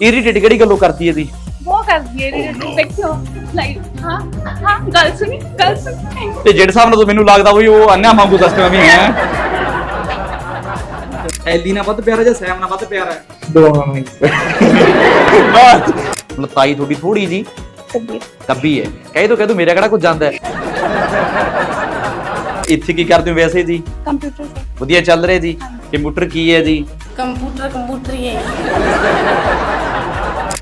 Irritate ਕਿਹੜੀ ਗੱਲੋਂ ਕਰਦੀ ਇਹਦੀ? ਬਹੁਤ ਕਰਦੀ ਹੈ ਇਰੀਟੇਟ oh ਦੇਖਿਓ ਲਾਈਕ ਹਾਂ ਹਾਂ ਗੱਲ ਸੁਣੀ ਗੱਲ ਸੁਣੀ। ਤੇ ਜਿਹੜੇ ਸਾਹਿਬ ਨਾਲ ਮੈਨੂੰ ਲੱਗਦਾ ਵੀ ਉਹ ਅੰਨਾ ਮੰਗੂ ਕਸਟਮਰ ਵੀ ਹੈ। ਐਲੀ ਨਾਲ ਵੱਧ ਪਿਆਰਾ ਜਾਂ ਸੈਮ ਨਾਲ ਵੱਧ ਪਿਆਰਾ? ਹੈ ਦੋਵਾਂ ਨੂੰ ਬਸ। ਹੁਣ ਤਾਈ ਥੋੜੀ ਜੀ ਕੱਬੀ ਕੱਬੀ ਕਹਿ ਦੋ ਕਹਿ ਦੋ ਮੇਰਾ ਕਿਹੜਾ ਕੁਝ ਜਾਂਦਾ ਇੱਥੇ ਕੀ ਕਰਦੇ ਹੋ ਵੈਸੇ ਜੀ? ਕੰਪਿਊਟਰ ਵਧੀਆ ਚੱਲ ਰਿਹਾ ਜੀ? ਕੰਪਿਊਟਰ ਕੀ ਹੈ ਜੀ? ਕੰਪਿਊਟਰ ਕੰਪਿਊਟਰ ਹੀ ਹੈ।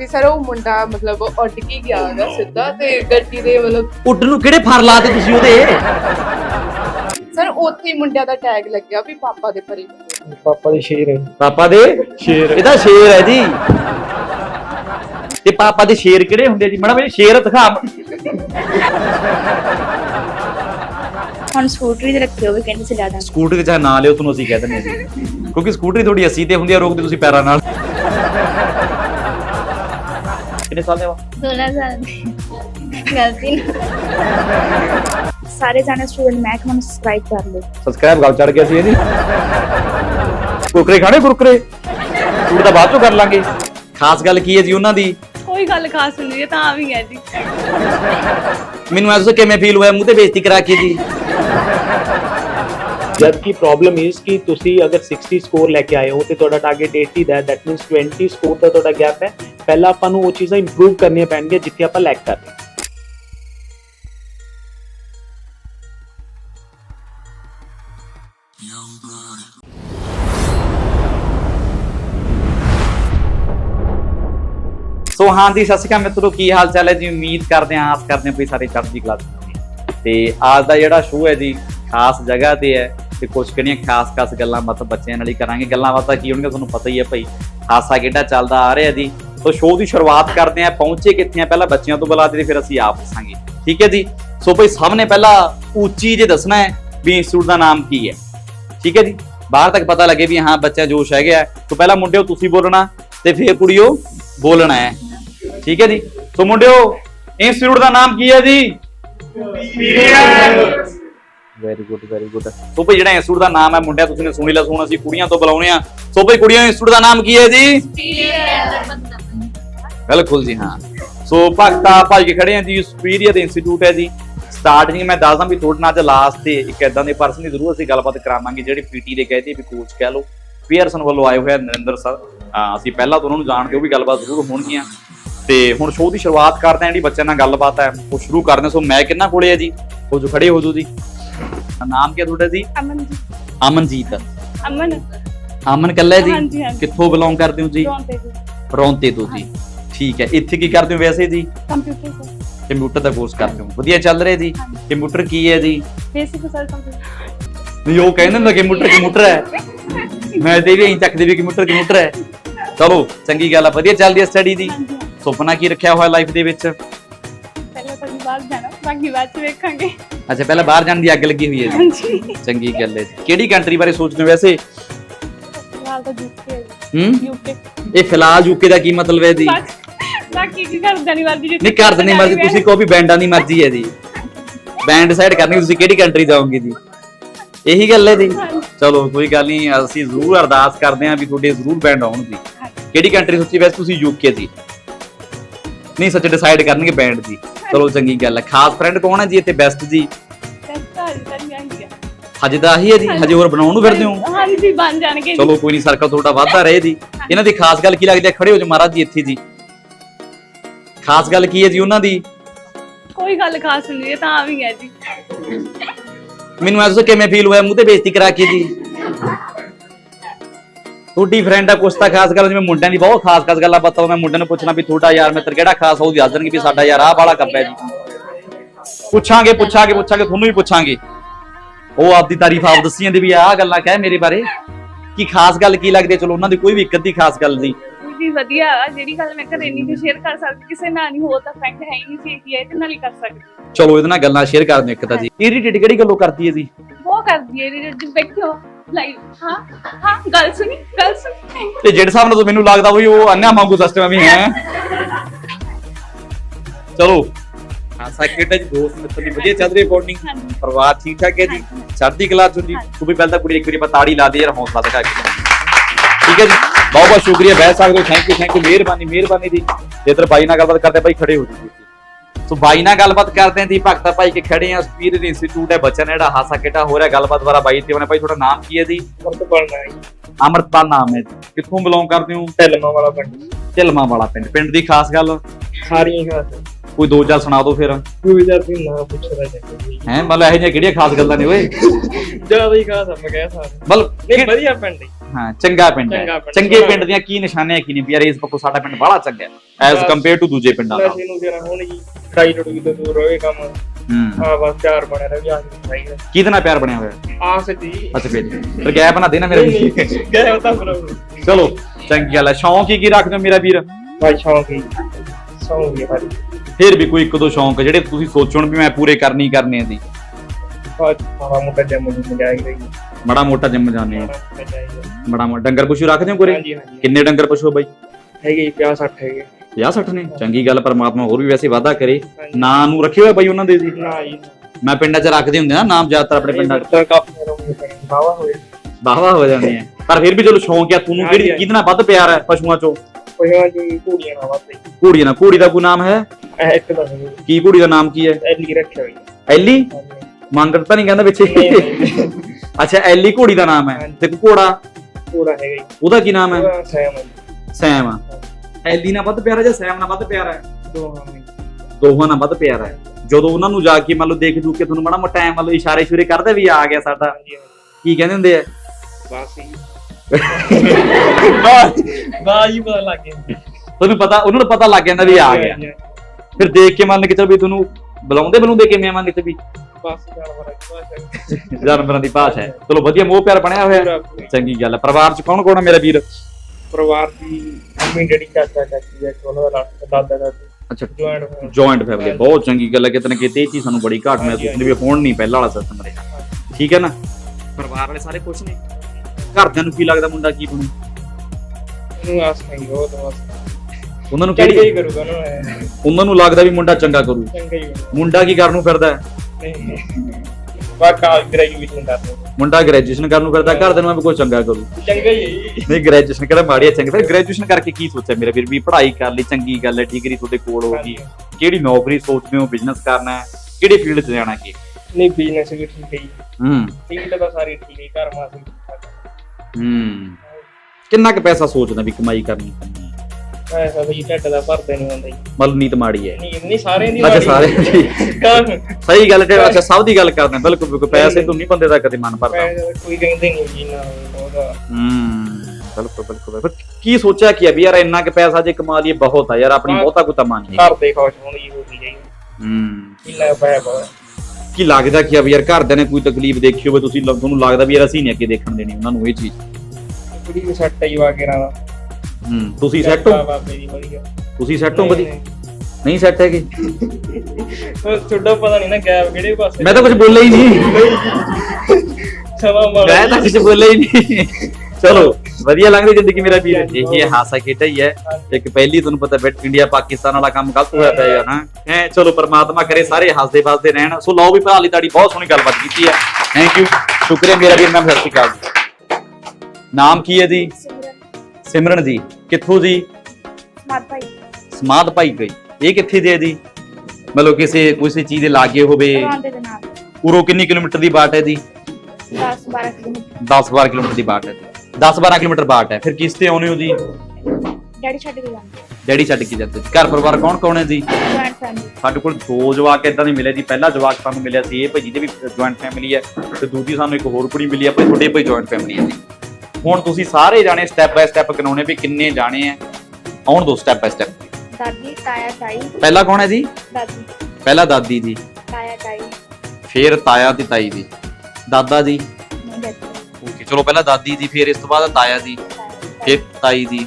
ਵੀ ਸਰ ਉਹ ਮੁੰਡਾ ਮਤਲਬ ਉੱਡ ਕੇ ਗਿਆ ਹੈਗਾ ਸਿੱਧਾ ਤੇ ਗੱਡੀ ਦੇ ਮਤਲਬ ਉੱਡ ਨੂੰ ਕਿਹੜੇ ਫਰ ਲਾਤੇ ਤੁਸੀਂ ਉਹਦੇ? ਸਰ ਉੱਥੇ ਹੀ ਮੁੰਡਿਆਂ ਦਾ ਟੈਗ ਲੱਗਿਆ ਵੀ ਪਾਪਾ ਦੇ ਪਰੇ ਪਾਪਾ ਦੇ ਸ਼ੇਰ ਹੈ। ਪਾਪਾ ਦੇ? ਸ਼ੇਰ ਇਹਦਾ ਸ਼ੇਰ ਹੈ ਜੀ। ਤੇ ਪਾਪਾ ਦੇ ਸ਼ੇਰ ਕਿਹੜੇ ਹੁੰਦੇ ਜੀ? ਮੈਡਮ ਇਹ ਸ਼ੇਰ ਦਿਖਾ। ਹੁਣ ਸਕੂਟਰੀ ਤੇ ਰੱਖਿਓ ਵੀ ਕਹਿੰਦੇ ਸੀ ਲਿਆਦਾ ਸਕੂਟਰੀ ਚਾਹੇ ਨਾ ਲਿਓ ਤੁਹਾਨੂੰ ਅਸੀਂ ਕਹਿ ਦਿੰਦੇ ਹਾਂ ਜੀ। ਕਿਉਂਕਿ ਸਕੂਟਰੀ ਥੋੜੀ 80 ਤੇ ਹੁੰਦੀ ਆ ਰੋਕਦੇ ਤੁਸੀਂ ਪੈਰਾਂ ਨਾਲ। ਕਿੰਨੇ ਸਾਲ ਦੇ ਵਾ 16 ਸਾਲ ਦੀ ਗਲਤੀ ਨਾਲ। ਸਾਰੇ ਜਾਣੇ ਸਟੂਡੈਂਟ ਮੈਕ ਨੂੰ ਸਬਸਕ੍ਰਾਈਬ ਕਰ ਲਓ ਸਬਸਕ੍ਰਾਈਬ ਗੱਲ ਚੜ ਗਿਆ ਸੀ ਇਹਦੀ ਕੁਰਕਰੇ ਖਾਣੇ ਕੁਰਕਰੇ ਸੂਟ ਤਾਂ ਬਾਅਦ ਚੋਂ ਕਰ ਲਾਂਗੇ ਖਾਸ ਗੱਲ ਕੀ ਹੈ ਜੀ ਉਹਨਾਂ ਦੀ कोई गल खास नहीं है ਤਾਂ ਵੀ ਹੈ ਜੀ ਮੈਨੂੰ ਐਸੋ ਕਿਵੇਂ ਫੀਲ ਹੋਇਆ ਮੂੰਹ ਤੇ ਬੇਇੱਜ਼ਤੀ ਕਰਾ ਕੇ ਜੀ ਜਦ ਕਿ ਪ੍ਰੋਬਲਮ ਇਸ ਕਿ ਤੁਸੀਂ ਅਗਰ 60 ਸਕੋਰ ਲੈ ਕੇ ਆਏ ਹੋ ਤੇ ਤੁਹਾਡਾ ਟਾਰਗੇਟ 80 ਦਾ ਦੈਟ ਮੀਨਸ 20 ਸਕੋਰ ਦਾ ਤੁਹਾਡਾ ਗੈਪ ਹੈ। ਪਹਿਲਾਂ ਆਪਾਂ ਨੂੰ ਉਹ ਚੀਜ਼ਾਂ ਇੰਪਰੂਵ ਕਰਨੀਆਂ ਪੈਣਗੀਆਂ ਜਿੱਥੇ ਆਪਾਂ ਲੈਕ ਕਰ ਰਹੇ ਸੋ ਹਾਂ ਜੀ, ਸਤਿ ਸ਼੍ਰੀ ਅਕਾਲ ਮਿੱਤਰੋ, ਕੀ ਹਾਲ ਚਾਲ ਹੈ ਜੀ? ਉਮੀਦ ਕਰਦੇ ਹਾਂ ਆਸ ਕਰਦੇ ਹਾਂ ਵੀ ਸਾਰੇ ਚੜ੍ਹਦੀ ਕਲਾ 'ਚ ਹੋਣਗੇ। ਤੇ ਅੱਜ ਦਾ ਜਿਹੜਾ ਸ਼ੋਅ ਹੈ ਜੀ, ਖਾਸ ਜਗ੍ਹਾ ਤੇ ਹੈ। ਤੇ ਕੁਝ ਕਿਹੜੀਆਂ ਖਾਸ ਖਾਸ ਗੱਲਾਂ ਬਾਤਾਂ ਬੱਚਿਆਂ ਨਾਲ ਹੀ ਕਰਾਂਗੇ। ਗੱਲਾਂ ਬਾਤਾਂ ਕੀ ਹੋਣਗੀਆਂ, ਤੁਹਾਨੂੰ ਪਤਾ ਹੀ ਹੈ ਭਾਈ। ਹਾਸਾ ਕਿਹੜਾ ਚੱਲਦਾ ਆ ਰਿਹਾ ਜੀ। ਸੋ ਸ਼ੋਅ ਦੀ ਸ਼ੁਰੂਆਤ ਕਰਦੇ ਹਾਂ, ਪਹੁੰਚੇ ਕਿੱਥੇ ਆ ਪਹਿਲਾਂ ਬੱਚਿਆਂ ਤੋਂ ਬੁਲਾ ਦੇ ਫਿਰ ਅਸੀਂ ਆਪ ਦੱਸਾਂਗੇ। ਠੀਕ ਹੈ ਜੀ? ਸੋ ਭਾਈ, ਸਾਹਮਣੇ ਪਹਿਲਾਂ ਉੱਚੀ ਜੇ ਦੱਸਣਾ ਹੈ ਵੀ ਇੰਸਟੀਚਿਊਟ ਦਾ ਨਾਮ ਕੀ ਹੈ। ਠੀਕ ਹੈ ਜੀ? ਬਾਹਰ ਤੱਕ ਪਤਾ ਲੱਗੇ ਵੀ ਹਾਂ, ਬੱਚਾ ਜੋਸ਼ ਹੈਗਾ ਹੈ। ਸੋ ਪਹਿਲਾਂ ਮੁੰਡਿਓ, ਤੁਸੀਂ ਬੋਲਣਾ ਤੇ ਫਿਰ ਕੁੜੀਓ ਬੋਲਣਾ ਹੈ। ਠੀਕ ਹੈ ਜੀ? ਸੋ ਮੁੰਡਿਓ ਇੰਸਟੀਚਿਊਟ ਦਾ ਨਾਮ ਕੀ ਹੈ ਜੀ? Very good very good so ਭਾਈ ਜਿਹੜਾ ਇੰਸਟੀਚਿਊਟ ਦਾ ਨਾਮ ਹੈ ਮੁੰਡਿਆ, ਤੁਸੀਂ ਨੇ ਸੁਣੀ ਲਿਆ, ਸੁਣ ਅਸੀਂ ਕੁੜੀਆਂ ਤੋਂ ਬੁਲਾਉਣੇ ਆ ਸੋ ਭਈ ਕੁੜੀਆਂ ਇੰਸਟੀਚਿਊਟ ਦਾ ਨਾਮ ਕੀ ਹੈ ਜੀ? ਬਿਲਕੁਲ ਜੀ, ਹਾਂ। ਸੋ ਭਗਤਾ ਭਾਈ ਕੇ ਖੜੇ ਆ ਜੀ ਸੁਪੀਰੀਅਰ ਇੰਸਟੀਚਿਊਟ ਹੈ ਜੀ। ਸਟਾਰਟਿੰਗ ਮੈਂ ਦੱਸਦਾ ਵੀ ਤੁਹਾਡੇ ਨਾਲ ਅੱਜ ਲਾਸਟ ਤੇ ਇੱਕ ਇਦਾਂ ਦੇ ਪਰਸਨ ਦੀ ਜ਼ਰੂਰ ਅਸੀਂ ਗੱਲਬਾਤ ਕਰਾਵਾਂਗੇ, ਜਿਹੜੇ ਪੀਟੀ ਦੇ ਕਹਦੇ ਵੀ ਕੋਚ ਕਹਿ ਲਓ। ਪੀਅਰਸਨ ਵੱਲੋਂ ਆਏ ਹੋਏ ਆ ਨਰਿੰਦਰ ਸਰ। ਅਸੀਂ ਪਹਿਲਾਂ ਤੋਂ ਉਹਨਾਂ ਨੂੰ ਜਾਣਦੇ ਉਹ ਵੀ ਗੱਲਬਾਤ ਜ਼ਰੂਰ ਹੋਣਗੀਆਂ। ਤੇ ਹੁਣ ਸ਼ੋਅ ਦੀ ਸ਼ੁਰੂਆਤ ਕਰਦੇ ਹਾਂ ਜਿਹੜੀ ਬੱਚਿਆਂ ਨਾਲ ਗੱਲਬਾਤ ਹੈ, ਉਹ ਸ਼ੁਰੂ ਕਰਦੇ ਸੋ ਮੈਂ ਕਿੰਨਾ ਕੋਲੇ ਹੈ ਜੀ? ਉਹ ਜੋ ਖੜੇ ਹੋ ਜੋ ਜੀ। ਨਾਮ ਕੀ ਤੁਹਾਡਾ ਜੀ? ਅਮਨਜੀਤ। ਅਮਨਜੀਤ। ਅਮਨ। ਅਮਨ ਕੱਲਾ ਜੀ? ਕਿੱਥੋਂ ਬਿਲੋਂਗ ਕਰਦੇ ਹੋ ਜੀ? ਰੌਂਤੇ ਤੋਂ। ਜੀ। ਠੀਕ ਹੈ। ਇੱਥੇ ਕੀ ਕਰਦੇ ਹੋ ਵੈਸੇ ਜੀ? ਕੰਪਿਊਟਰ ਸਰ ਕੰਪਿਊਟਰ ਦਾ ਕੋਰਸ ਕਰਦੇ ਹੋ। ਵਧੀਆ ਚੱਲ ਰਿਹਾ ਜੀ? ਕੰਪਿਊਟਰ ਕੀ ਹੈ ਜੀ? Basic sir computer. ਨਹੀਂ ਉਹ ਕਹਿੰਦੇ ਨਾ ਕੰਪਿਊਟਰ ਕੰਪਿਊਟਰ ਹੈ। ਮੈਂ ਤੇ ਵੀ ਐਂ ਚੱਕਦੇ ਵੀ ਕੰਪਿਊਟਰ ਕੰਪਿਊਟਰ ਹੈ। ਚਲੋ ਚੰਗੀ ਗੱਲ ਆ। ਵਧੀਆ ਚੱਲਦੀ ਹੈ ਸਟੱਡੀ ਦੀ ਸੁਪਨਾ ਕੀ ਰੱਖਿਆ ਹੋਇਆ ਲਾਈਫ ਦੇ ਵਿੱਚ? ਪਹਿਲਾਂ ਤਾਂ ਬਾਹਰ ਜਾਣਾ। ਬਾਕੀ ਬਾਅਦ ਚ ਵੇਖਾਂਗੇ। ਅੱਛਾ ਪਹਿਲਾਂ ਬਾਹਰ ਜਾਣ ਦੀ ਅੱਗ ਲੱਗੀ ਹੋਈ ਹੈ ਜੀ। ਚੰਗੀ ਗੱਲ ਹੈ ਜੀ। ਕਿਹੜੀ ਕੰਟਰੀ ਬਾਰੇ ਸੋਚਦੇ ਹੋ ਵੈਸੇ? ਫਿਲਹਾਲ ਤਾਂ ਯੂਕੇ ਹੂੰ ਯੂਕੇ ਇਹ ਫਿਲਹਾਲ ਯੂਕੇ ਦਾ ਕੀ ਮਤਲਬ ਹੈ ਜੀ? ਬਾਕੀ ਕੀ ਕਰਦਾ ਨਹੀਂ ਮਰਜ਼ੀ ਜਿੱਥੇ ਨਹੀਂ ਘਰ ਦੀ ਨਹੀਂ ਮਰਜ਼ੀ ਤੁਸੀਂ ਕਹੋ ਵੀ ਬੈਂਡਾਂ ਦੀ ਮਰਜ਼ੀ ਹੈ ਜੀ। ਬੈਂਡ ਡਿਸਾਈਡ ਕਰਨੀ ਤੁਸੀਂ ਕਿਹੜੀ ਕੰਟਰੀ ਜਾਓਗੇ ਜੀ? ਇਹੀ ਗੱਲ ਹੈ ਜੀ। ਚਲੋ ਕੋਈ ਗੱਲ ਨਹੀਂ ਅਸੀਂ ਜ਼ਰੂਰ ਅਰਦਾਸ ਕਰਦੇ ਹਾਂ ਵੀ ਤੁਹਾਡੇ ਜ਼ਰੂਰ ਬੈਂਡ ਆਉਣ ਜੀ। ਕਿਹੜੀ ਕੰਟਰੀ ਸੋਚੀ ਵੈਸੇ ਤੁਸੀਂ ਯੂਕੇ ਜੀ ਨਹੀਂ ਸੱਚ ਡਿਸਾਈਡ ਕਰਨਗੇ ਬੈਂਡ ਜੀ। ਚਲੋ ਚੰਗੀ ਗੱਲ ਹੈ ਖਾਸ ਫਰੈਂਡ ਕੌਣ ਹੈ ਜੀ ਇੱਥੇ ਬੈਸਟ ਜੀ? ਹਜੇ ਤਾਂ ਆਹੀ ਹੈ ਜੀ ਹਜੇ ਹੋਰ ਬਣਾਉਣ ਨੂੰ ਫਿਰਦੇ ਹੋ? ਹਾਂਜੀ ਬਣ ਜਾਣਗੇ ਜੀ। ਚਲੋ ਕੋਈ ਨਹੀਂ ਸਰਕਲ ਤੁਹਾਡਾ ਵੱਧਦਾ ਰਹੇ ਜੀ। ਇਹਨਾਂ ਦੀ ਖਾਸ ਗੱਲ ਕੀ ਲੱਗਦੀ ਹੈ ਖੜੇ ਹੋ ਜੋ ਮਹਾਰਾਜ ਜੀ ਇੱਥੇ ਜੀ। ਖਾਸ ਗੱਲ ਕੀ ਹੈ ਜੀ ਉਹਨਾਂ ਦੀ? ਕੋਈ ਗੱਲ ਖਾਸ ਨਹੀਂ ਹੈ ਤਾਂ ਵੀ ਹੈ ਜੀ। ਮੈਨੂੰ ਐਸੋ ਕਿਵੇਂ ਫੀਲ ਹੋਇਆ? ਮੂੰਹ ਤੇ ਬੇਇੱਜ਼ਤੀ ਕਰਾ ਕੇ ਜੀ। ਤੁਹਾਡੀ ਫਰੈਂਡ ਆ ਕੁਛ ਤਾਂ ਖਾਸ ਗੱਲ ਜਿਵੇਂ ਮੁੰਡਿਆਂ ਦੀ ਬਹੁਤ ਖਾਸ ਖਾਸ ਗੱਲਾਂ ਪਤਾ ਮੈਂ ਮੁੰਡਿਆਂ ਨੂੰ ਪੁੱਛਣਾ ਵੀ ਤੁਹਾਡਾ ਯਾਰ ਮਿੱਤਰ ਕਿਹੜਾ ਖਾਸ ਹੋਊ ਦੱਸ ਦੇਣਗੇ ਵੀ ਸਾਡਾ ਯਾਰ ਆਹ ਵਾਲਾ ਕੱਪ ਹੈ ਜੀ। ਪੁੱਛਾਂਗੇ ਪੁੱਛਾਂਗੇ ਪੁੱਛਾਂਗੇ ਤੁਹਾਨੂੰ ਵੀ ਪੁੱਛਾਂਗੇ। ਉਹ ਆਪਦੀ ਤਾਰੀਫ ਆਪ ਦੱਸੀ ਜਾਂਦੇ ਵੀ ਆਹ ਗੱਲਾਂ ਕਹਿ ਮੇਰੇ ਬਾਰੇ। ਕੀ ਖਾਸ ਗੱਲ ਕੀ ਲੱਗਦੀ ਹੈ? ਚਲੋ ਉਹਨਾਂ ਦੀ ਕੋਈ ਵੀ ਇੱਕ ਅੱਧੀ ਖਾਸ ਗੱਲ ਨਹੀਂ। ਜੀ ਵਧੀਆ। ਆ ਜਿਹੜੀ ਗੱਲ ਮੈਂ ਘਰੇ ਨਹੀਂ ਸ਼ੇਅਰ ਕਰ ਸਕਦੀ ਕਿਸੇ ਨਾਲ ਨਹੀਂ ਹੋ ਤਾਂ ਫਰੈਂਡ ਹੈ ਹੀ ਨਹੀਂ ਸੀ ਕਿ ਇਹਦੇ ਨਾਲ ਹੀ ਕਰ ਸਕਦੀ। ਚਲੋ ਇਹਦੇ ਨਾਲ ਗੱਲਾਂ ਸ਼ੇਅਰ ਕਰਦੇ ਇੱਕ ਤਾਂ ਜੀ। ਇਰੀਟੇਟ ਕਿਹੜੀ ਗੱਲੋਂ ਕਰਦੀ ਹੈ ਜੀ? ਉਹ ਕਰਦੀ ਹੈ ਰਿਲੇਟਿਵ ਦੇਖਿਓ ਲਾਈਕ ਹਾਂ ਹਾਂ ਗੱਲ ਸੁਣੀ ਗੱਲ ਸੁਣੀ। ਤੇ ਜਿਹੜੇ ਹਿਸਾਬ ਨਾਲ ਤਾਂ ਮੈਨੂੰ ਲੱਗਦਾ ਵੀ ਉਹ ਅੰਨਿਆ ਵਾਂਗੂ ਸਿਸਟਮ ਵੀ ਹੈ। ਚਲੋ। ਹਾਂ ਸੈਕਟਰੀ ਜੀ ਦੋਸਤ ਮਿੱਤਰ ਦੀ ਵਧੀਆ ਚੱਲ ਰਹੀ ਰਿਪੋਰਟਿੰਗ ਹਾਂਜੀ। ਪਰਿਵਾਰ ਠੀਕ ਠਾਕ ਹੈ ਜੀ? ਹਾਂਜੀ। ਚੜ੍ਹਦੀ ਕਲਾ ਚ ਜੀ? ਹਾਂਜੀ। ਤੂੰ ਵੀ ਪਹਿਲਾਂ ਤਾਂ ਕੁੜੀ ਇੱਕ ਵਾਰੀ ਪਤਾੜੀ ਲਾ ਦੇ ਯਾਰ ਹੌਸਲਾ ਦਿਖਾ ਕੇ। ਠੀਕ ਹੈ ਜੀ? ਬਹੁਤ ਬਹੁਤ ਸ਼ੁਕਰੀਆ ਬਹਿ ਸਕਦੇ ਹੋ। ਥੈਂਕ ਯੂ ਥੈਂਕ ਯੂ ਮਿਹਰਬਾਨੀ ਮਿਹਰਬਾਨੀ ਜੀ। ਜੇ ਬਾਈ ਨਾਲ ਗੱਲਬਾਤ ਕਰਦੇ ਬਾਈ ਖੜੇ ਹੋ ਜੀ ਸੋ ਬਾਈ ਨਾਲ ਗੱਲਬਾਤ ਕਰਦੇ ਆਂ ਦੀ ਭਗਤਾ ਭਾਈ ਕੇ ਖੜੇ ਆ ਸਪੀਰ ਇੰਸਟੀਚਿਊਟ ਹੈ ਬੱਚਾ ਨੇ ਜਿਹੜਾ ਹਾਸਾ ਕਿਟਾ ਹੋ ਰਿਹਾ ਗੱਲਬਾਤ ਵਾਲਾ ਬਾਈ ਤੇ ਉਹਨੇ ਭਾਈ ਤੁਹਾਡਾ ਨਾਮ ਕੀ ਹੈ ਜੀ? ਵਰਤਪਾਲ ਨਾ ਜੀ। ਅਮਰਤਪਾਲ ਨਾਮ ਹੈ ਜੀ। ਕਿੱਥੋਂ ਬਿਲੋਂਗ ਕਰਦੇ ਹੋ? ਢਲਮਾ ਵਾਲਾ ਪਿੰਡ। ਢਿਲਮਾ ਵਾਲਾ ਪਿੰਡ। ਪਿੰਡ ਦੀ ਖਾਸ ਗੱਲ? ਸਾਰੀਆਂ ਹੀ ਖਾਸ ਕੋਈ ਦੋ ਚਾਰ ਸੁਣਾ ਦਿਓ ਫਿਰ। ਕੋਈ ਜਰ ਵੀ ਨਾ ਪੁੱਛਦਾ ਜੀ ਹੈ ਮਤਲਬ ਇਹੋ ਜਿਹੀਆਂ ਕਿਹੜੀਆਂ ਖਾਸ ਗੱਲਾਂ ਨੇ ਓਏ? ਜ਼ਿਆਦਾ ਹੀ ਖਾਸ ਆ ਮੈਂ ਕਹਿ ਸਕਦਾ। ਮਤਲਬ ਨਹੀਂ ਵਧੀਆ ਪਿੰਡ ਹੈ। ਹਾਂ ਚੰਗਾ ਪਿੰਡ ਹੈ। ਚੰਗਾ ਪਿੰਡ। ਦੀਆਂ ਕੀ ਨਿਸ਼ਾਨੀਆਂ ਕੀ ਨੇ ਵੀ ਯਾਰ ਇਸ ਪੱਕੋ ਸਾਡਾ ਪਿੰਡ ਬੜਾ ਚੰਗਾ ਹੈ ਐਜ਼ ਬਸ। ਕੰਪੇਅਰ ਟੂ ਦੂਜੇ ਪਿੰਡਾਂ ਨਾਲ ਨਸ਼ੇ ਨੂੰ ਜਰਾ ਹੁਣ ਜੀ ਲੜਾਈ ਲੜੂਈ ਤੋਂ ਦੂਰ ਹੋਵੇ ਕੰਮ। ਹੂੰ। ਆ ਬਸ ਚਾਰ ਬਣਿਆ ਰਹੇ ਆਸ ਚਾਹੀਦਾ ਕਿਹਦੇ ਨਾਲ ਪਿਆਰ ਬਣਿਆ ਹੋਇਆ? ਆਸ ਜੀ। ਅੱਛਾ ਫਿਰ ਫਿਰ ਗੈਪ ਦੇ ਨਾ ਮੇਰਾ ਵੀਰ ਨਹੀਂ, ਗਏ ਉਹ ਤਾਂ ਬਰੋ ਚਲੋ ਚੰਗੀ ਗੱਲ ਹੈ। ਸ਼ੌਂਕ ਹੀ ਕੀ ਰੱਖਦੇ ਹੋ ਮੇਰਾ ਵੀਰ? ਭਾਈ ਸ਼ੌਂਕ ਹੀ। ਸ਼ੌਂਕ ਹੀ ਭਾਈ। ਫਿਰ ਵੀ ਕੋਈ ਇੱਕ ਦੋ ਸ਼ੌਂਕ ਜਿਹੜੇ ਤੁਸੀਂ ਸੋਚੋ ਵੀ ਮੈਂ ਪੂਰੇ ਕਰਨੀ ਕਰਨੇ ਆ ਜੀ। ਬਹੁਤ ਮੋਟਾ ਜੰਮ ਨੂੰ ਰਹੀ ਬੜਾ ਮੋਟਾ ਜਿੰਮ ਜਾਂਦੇ ਆ। ਬੜਾ ਮੋਟਾ ਡੰਗਰ ਪਸ਼ੂ ਰੱਖਦੇ ਹੋ ਕੋਰੇ? ਹਾਂਜੀ ਹਾਂਜੀ। ਕਿੰਨੇ ਡੰਗਰ ਪਸ਼ੂ ਆ ਬਾਈ? ਹੈਗੇ ਜੀ 50 60 ਹੈਗੇ। 50 60 ਨੇ? ਚੰਗੀ ਗੱਲ ਪਰਮਾਤਮਾ ਹੋਰ ਵੀ ਵੈਸੇ ਵਾਅਦਾ ਕਰੇ। ਹਾਂਜੀ। ਨਾਂ ਨੂੰ ਰੱਖੇ ਹੋਏ ਬਾਈ ਉਹਨਾਂ ਦੇ ਜੀ? ਨਾ ਜੀ। ਮੈਂ ਪਿੰਡਾਂ 'ਚ ਰੱਖਦੇ ਹੁੰਦੇ ਨਾ ਨਾਮ ਜ਼ਿਆਦਾਤਰ ਆਪਣੇ ਪਿੰਡਾਂ 'ਚ ਤਾਂ ਕਾਫੀ ਰੋਂਗੇ ਬਾਵਾ ਹੋਏ ਵਾਹਵਾ ਹੋ ਜਾਂਦੇ ਆ। ਪਰ ਫਿਰ ਵੀ ਚਲੋ ਸ਼ੌਂਕ ਆ ਤੁਹਾਨੂੰ ਹਾਂਜੀ, ਕਿਹੜੀ ਹਾਂਜੀ। ਕਿਹਦੇ ਨਾਲ ਵੱਧ ਪਿਆਰ ਹੈ ਪਸ਼ੂਆਂ 'ਚੋਂ? ਜੀ ਕੁੜੀਆਂ ਨਾਲ ਘੋੜੀ ਨਾਲ। ਘੋੜੀ ਦਾ ਕੋਈ ਨਾਮ ਹੈ? ਇਹ ਇੱਕ ਕੀ ਘੋੜੀ ਦਾ ਨਾਮ ਕੀ ਹੈ? ਐਲੀ ਰੱਖਿਆ ਹੋਈ ਐਲੀ? ਹਾਂਜੀ। ਤਾਂ ਨਹੀਂ ਕਹਿੰਦਾ ਪਿੱਛੇ ਅੱਛਾ ਐਲੀ ਘੋੜੀ ਦਾ ਨਾਮ ਹੈ। ਤੇ ਕੋਈ ਘੋੜਾ? ਪੂਰਾ ਹੈਗਾ ਜੀ। ਉਹਦਾ ਕੀ ਨਾਮ ਹੈ? ਪੂਰਾ ਸੈਮ ਹੈ ਜੀ। ਸੈਮ ਐਲੀ ਨਾਲ ਵੱਧ ਪਿਆਰ ਜਾਂ ਸੈਮ ਨਾਲ ਵੱਧ ਪਿਆਰ ਹੈ? ਦੋ ਹਾਂ ਜੀ। ਦੋਹਾਂ ਨਾਲ ਵੱਧ ਪਿਆਰ ਹੈ। ਜਦੋਂ ਉਹਨਾਂ ਨੂੰ ਜਾ ਕੇ ਮੰਨ ਲਓ ਦੇਖ ਦੂ ਕੇ ਤੁਹਾਨੂੰ ਮਾੜਾ ਮੋਟਾ ਐ ਮੰਨ ਲਓ ਇਸ਼ਾਰੇ ਸ਼ੁਰੇ ਕਰਦਾ ਵੀ ਆ ਗਿਆ ਸਾਡਾ। ਹਾਂਜੀ। ਕੀ ਕਹਿੰਦੇ ਹੁੰਦੇ ਆ? ਬਸ ਬਾਜ ਹੀ ਪਤਾ ਲੱਗ ਗਿਆ। ਤੁਹਾਨੂੰ ਪਤਾ ਉਹਨਾਂ ਨੂੰ ਪਤਾ ਲੱਗ ਜਾਂਦਾ ਵੀ ਆ ਗਿਆ। ਫਿਰ ਦੇਖ ਕੇ ਮੰਨ ਕੇ ਚੱਲ ਵੀ ਤੁਹਾਨੂੰ ਬੁਲਾਉਂਦੇ ਬੁਲਾਉਂਦੇ ਕਿਵੇਂ ਮੰਨ ਕੇ ਵੀ? ਬਸ ਜਾਨਵਰ ਹੈ। ਜਾਨਵਰਾਂ ਦੀ ਭਾਸ਼ਾ ਹੈ। ਚਲੋ ਵਧੀਆ ਮੋਹ ਪਿਆਰ ਬਣਿਆ ਹੋਇਆ। ਹੈ। ਪੂਰਾ। ਚੰਗੀ ਗੱਲ ਹੈ। ਪਰਿਵਾਰ ਚ ਕੌਣ ਕੌਣ ਹੈ ਮੇਰਾ ਵੀਰ? ਪਰਿਵਾਰ ਦੀ ਮੰਮੀ ਡੈਡੀ ਚਾਚਾ ਚਾਚੀ ਹੈ ਉਹਨਾਂ ਦਾ ਲਾ- ਦਾਦਾ ਦਾਦੀ ਅੱਛਾ। ਜੁਆਇੰਟ ਫੈਮਿਲੀ ਜੁਆਇੰਟ ਫੈਮਿਲੀ ਬਹੁਤ ਚੰਗੀ ਗੱਲ ਹੈ ਕਿਤੇ ਨਾ ਕਿਤੇ ਇਹ ਚੀਜ਼ ਸਾਨੂੰ ਬੜੀ ਘਾਟ ਮਹਿਸੂਸ ਹੁੰਦੀ ਵੀ ਹੁਣ ਨਹੀਂ ਪਹਿਲਾਂ ਵਾਲਾ ਸਿਸਟਮ ਰਿਹਾ। ਠੀਕ ਹੈ ਨਾ? ਪਰਿਵਾਰ ਵਾਲੇ ਸਾਰੇ ਖੁਸ਼ ਨੇ? ਘਰਦਿਆਂ ਨੂੰ ਕੀ ਲੱਗਦਾ ਮੁੰਡਾ ਕੀ ਬਣੂ? ਨੂੰ ਆਸ ਨਹੀਂ ਉਹ ਤਾਂ ਉਹਨਾਂ ਨੂੰ ਚੰਗਾ ਹੀ ਕਿਹੜੀ ਕਰੂਗਾ ਨਾ ਇਹ। ਉਹਨਾਂ ਨੂੰ ਲੱਗਦਾ ਵੀ ਮੁੰਡਾ ਚੰਗਾ ਕਰੂ। ਚੰਗਾ ਹੀ ਹੋਊਗਾ। ਮੁੰਡਾ ਕੀ ਕਰਨ ਨੂੰ ਫਿਰਦਾ ਹੈ? ਨਹੀਂ ਬਾਕਾ ਗ੍ਰੈਜੂਏਸ਼ਨ ਕਰਦਾ ਮੁੰਡਾ ਗ੍ਰੈਜੂਏਸ਼ਨ ਕਰਨ ਨੂੰ ਫਿਰਦਾ ਘਰਦਿਆਂ ਨੂੰ ਮੈਂ ਵੀ ਕੋਈ ਚੰਗਾ ਕਰੂ। ਚੰਗਾ ਹੀ ਹੈ ਜੀ। ਨਹੀਂ ਗ੍ਰੈਜੂਏਸ਼ਨ ਕਿਹੜਾ ਮਾੜੀ ਹੈ ਚੰਗਾ। ਫਿਰ ਗ੍ਰੈਜੂਏਸ਼ਨ ਕਰਕੇ ਕੀ ਸੋਚਿਆ ਮੇਰਾ ਵੀਰ ਵੀ? ਪੜ੍ਹਾਈ ਕਰ ਲਈ ਚੰਗੀ ਗੱਲ ਹੈ ਡਿਗਰੀ ਤੁਹਾਡੇ ਕੋਲ ਹੋ ਗਈ। ਕਿਹੜੀ ਨੌਕਰੀ ਸੋਚਦੇ ਹੋ ਬਿਜ਼ਨਸ ਕਰਨਾ ਹੈ? ਕਿਹੜੀ ਫੀਲਡ 'ਚ ਜਾਣਾ ਕੀ ਨਹੀਂ ਬਿਜ਼ਨਸ ਵੀ ਠੀਕ ਹੈ ਜੀ। ਹੂੰ। ਠੀਕ ਤਾਂ ਸਾਰੀ ਠੀਕ ਹੈ ਘਰ ਮਾਸ ਹੈ। ਕਿੰਨਾ ਕੁ ਪੈਸਾ ਸੋਚਦਾ ਵੀ ਕਮਾਈ ਕਰਨੀ? ਐਸਾ ਵੀ ਢੱਡ ਦਾ ਭਰਦੇ ਨਹੀਂ ਹੁੰਦਾ ਜੀ। ਮਤਲਬ ਨੀਤ ਮਾੜੀ ਹੈ। ਨਹੀਂ ਨਹੀਂ ਸਾਰੇ ਦੀ ਅੱਛਾ ਸਾਰੇ ਸਹੀ ਗੱਲ ਹੈ ਅੱਛਾ ਸਭ ਦੀ ਗੱਲ ਕਰਦੇ ਬਿਲਕੁਲ ਬਿਲਕੁਲ ਪੈਸੇ ਤੋਂ ਨਹੀਂ ਬੰਦੇ ਦਾ ਕਦੇ ਮਨ ਭਰਦਾ। ਕੋਈ ਕਹਿੰਦੇ ਨਹੀਂ ਜੀ ਨਾ ਉਹਦਾ ਹੂੰ ਬਿਲਕੁਲ ਬਿਲਕੁਲ। ਕੀ ਸੋਚਿਆ ਕੀ ਵੀ ਯਾਰ ਇੰਨਾ ਕੁ ਪੈਸਾ ਜੇ ਕਮਾ ਲਈਏ ਬਹੁਤ ਆ ਯਾਰ ਆਪਣੀ। ਬਹੁਤਾ ਕੋਈ ਤਮਾ ਨਹੀਂ ਘਰ ਦੇ ਖੁਸ਼ ਹੋਣ ਜੀ ਹੋ ਗਈ ਜੀ। ਹੂੰ। ਕਿੰਨਾ ਪੈ ਬਹੁਤ। ਕੀ ਲੱਗਦਾ ਕਿ ਆ ਯਾਰ ਘਰਦਿਆਂ ਨੇ ਕੋਈ ਤਕਲੀਫ ਦੇਖੀ ਹੋਵੇ ਤੁਸੀਂ ਤੁਹਾਨੂੰ ਲੱਗਦਾ ਵੀ ਯਾਰ ਅਸੀਂ ਨਹੀਂ ਅੱਗੇ ਦੇਖਣ ਦੇਣੀ ਉਹਨਾਂ ਨੂੰ ਇਹ ਚੀਜ਼। ਕੁੜੀ ਸੱਟ ਹੀ ਵਾਗੇਰਾ ਦਾ। ਹੂੰ ਤੁਸੀਂ ਸੈੱਟ ਹੋ? ਤੁਸੀਂ ਸੈੱਟ ਹੋ ਵਧੀਆ? ਨਹੀਂ, ਸੈੱਟ ਹੈਗੇ? ਛੋਡਾ ਪਤਾ ਨਹੀਂ ਨਾ ਗੈਪ ਕਿਹੜੇ ਪਾਸੇ। ਮੈਂ ਤਾਂ ਕੁਝ ਬੋਲਿਆ ਹੀ ਨਹੀਂ। ਮੈਂ ਤਾਂ ਕੁਝ ਬੋਲਿਆ ਹੀ ਨਹੀਂ। ਚਲੋ ਵਧੀਆ ਲੱਗਦੀ ਜ਼ਿੰਦਗੀ ਮੇਰਾ ਵੀਰ। ਇਹ ਹਾਸਾ ਖੇਡਾ ਹੀ ਹੈ। ਇੱਕ ਪਹਿਲੀ ਤੁਹਾਨੂੰ ਪਤਾ ਬੈਟ ਇੰਡੀਆ ਪਾਕਿਸਤਾਨ ਵਾਲਾ ਕੰਮ ਗਲਤ ਹੋਇਆ ਪਿਆ ਯਾਰ ਨਾ ਹੈ ਚਲੋ ਪ੍ਰਮਾਤਮਾ ਕਰੇ ਸਾਰੇ ਹੱਸਦੇ ਵਸਦੇ ਰਹਿਣ। ਸੋ ਲਓ ਵੀ ਭਰਾ ਲਈ ਤੁਹਾਡੀ ਬਹੁਤ ਸੋਹਣੀ ਗੱਲਬਾਤ ਕੀਤੀ ਹੈ। ਥੈਂਕ ਯੂ ਸ਼ੁਕਰੀਆ ਮੇਰਾ ਵੀਰ ਮੈਮ ਸਤਿ ਸ਼੍ਰੀ ਅਕਾਲ ਜੀ। ਨਾਮ ਕੀ ਹੈ ਜੀ? ਸਿਮਰਨ। ਜੀ ਕਿੱਥੋਂ ਜੀ? ਸਮਾਤ ਭਾਈ। ਸਮਾਧ ਭਾਈ ਗਈ ਇਹ ਕਿੱਥੇ ਦੇ ਹੈ ਜੀ? ਮਤਲਬ ਕਿਸੇ ਕਿਸੇ ਚੀਜ਼ ਦੇ ਲਾਗੇ ਹੋਵੇ? ਉਰੋਂ ਕਿੰਨੀ ਕਿਲੋਮੀਟਰ ਦੀ ਬਾਟ ਹੈ ਜੀ? 10 12 ਕਿਲੋਮੀਟਰ। 10-12 ਕਿਲੋਮੀਟਰ ਦੀ ਬਾਟ ਹੈ 10-12 ਕਿਲੋਮੀਟਰ ਬਾਟ ਹੈ। ਫਿਰ ਕਿਸ ਤੇ ਆਉਨੇ ਹੋ ਜੀ? ਡੈਡੀ ਛੱਡ ਕੇ ਜਾਂਦੇ ਡੈਡੀ ਛੱਡ ਕੇ ਜਾਂਦੇ ਜੀ ਘਰ ਪਰਿਵਾਰ ਕੌਣ ਕੌਣ ਹੈ ਜੀ? Joint family. ਸਾਡੇ ਕੋਲ ਦੋ ਜਵਾਕ ਇਦਾਂ ਦੇ ਮਿਲੇ ਜੀ। ਪਹਿਲਾ ਜਵਾਕ ਸਾਨੂੰ ਮਿਲਿਆ ਸੀ ਇਹ ਭਾਜੀ ਦੇ ਵੀ ਜੁਆਇੰਟ ਫੈਮਿਲੀ ਹੈ ਤੇ ਦੂਜੀ ਸਾਨੂੰ ਇੱਕ ਹੋਰ ਕੁੜੀ ਮਿਲੀ ਆ ਭਾਈ ਤੁਹਾਡੇ ਭਾਈ ਜੁਆਇੰਟ ਫੈਮਿਲੀ ਹੈ ਜੀ। ਹੁਣ ਤੁਸੀਂ ਸਾਰੇ ਜਾਣੇ ਸਟੈਪ ਬਾਏ ਸਟੈਪ ਗਿਣਾਉਣੇ ਵੀ ਕਿੰਨੇ ਜਾਣੇ ਆ। ਆਉਣ ਦੋ ਸਟੈਪ ਬਾਏ ਸਟੈਪ ਦਾਦੀ ਤਾਇਆ ਤਾਈ। ਪਹਿਲਾ ਕੌਣ ਹੈ ਜੀ? ਦਾਦੀ। ਪਹਿਲਾ ਦਾਦੀ ਜੀ। ਤਾਇਆ ਤਾਈ। ਫਿਰ ਤਾਇਆ ਤੇ ਤਾਈ ਜੀ। ਦਾਦਾ ਜੀ। ਚਲੋ ਪਹਿਲਾਂ ਦਾਦੀ ਜੀ ਫਿਰ ਇਸ ਤੋਂ ਬਾਅਦ ਤਾਇਆ ਜੀ ਫਿਰ ਤਾਈ ਜੀ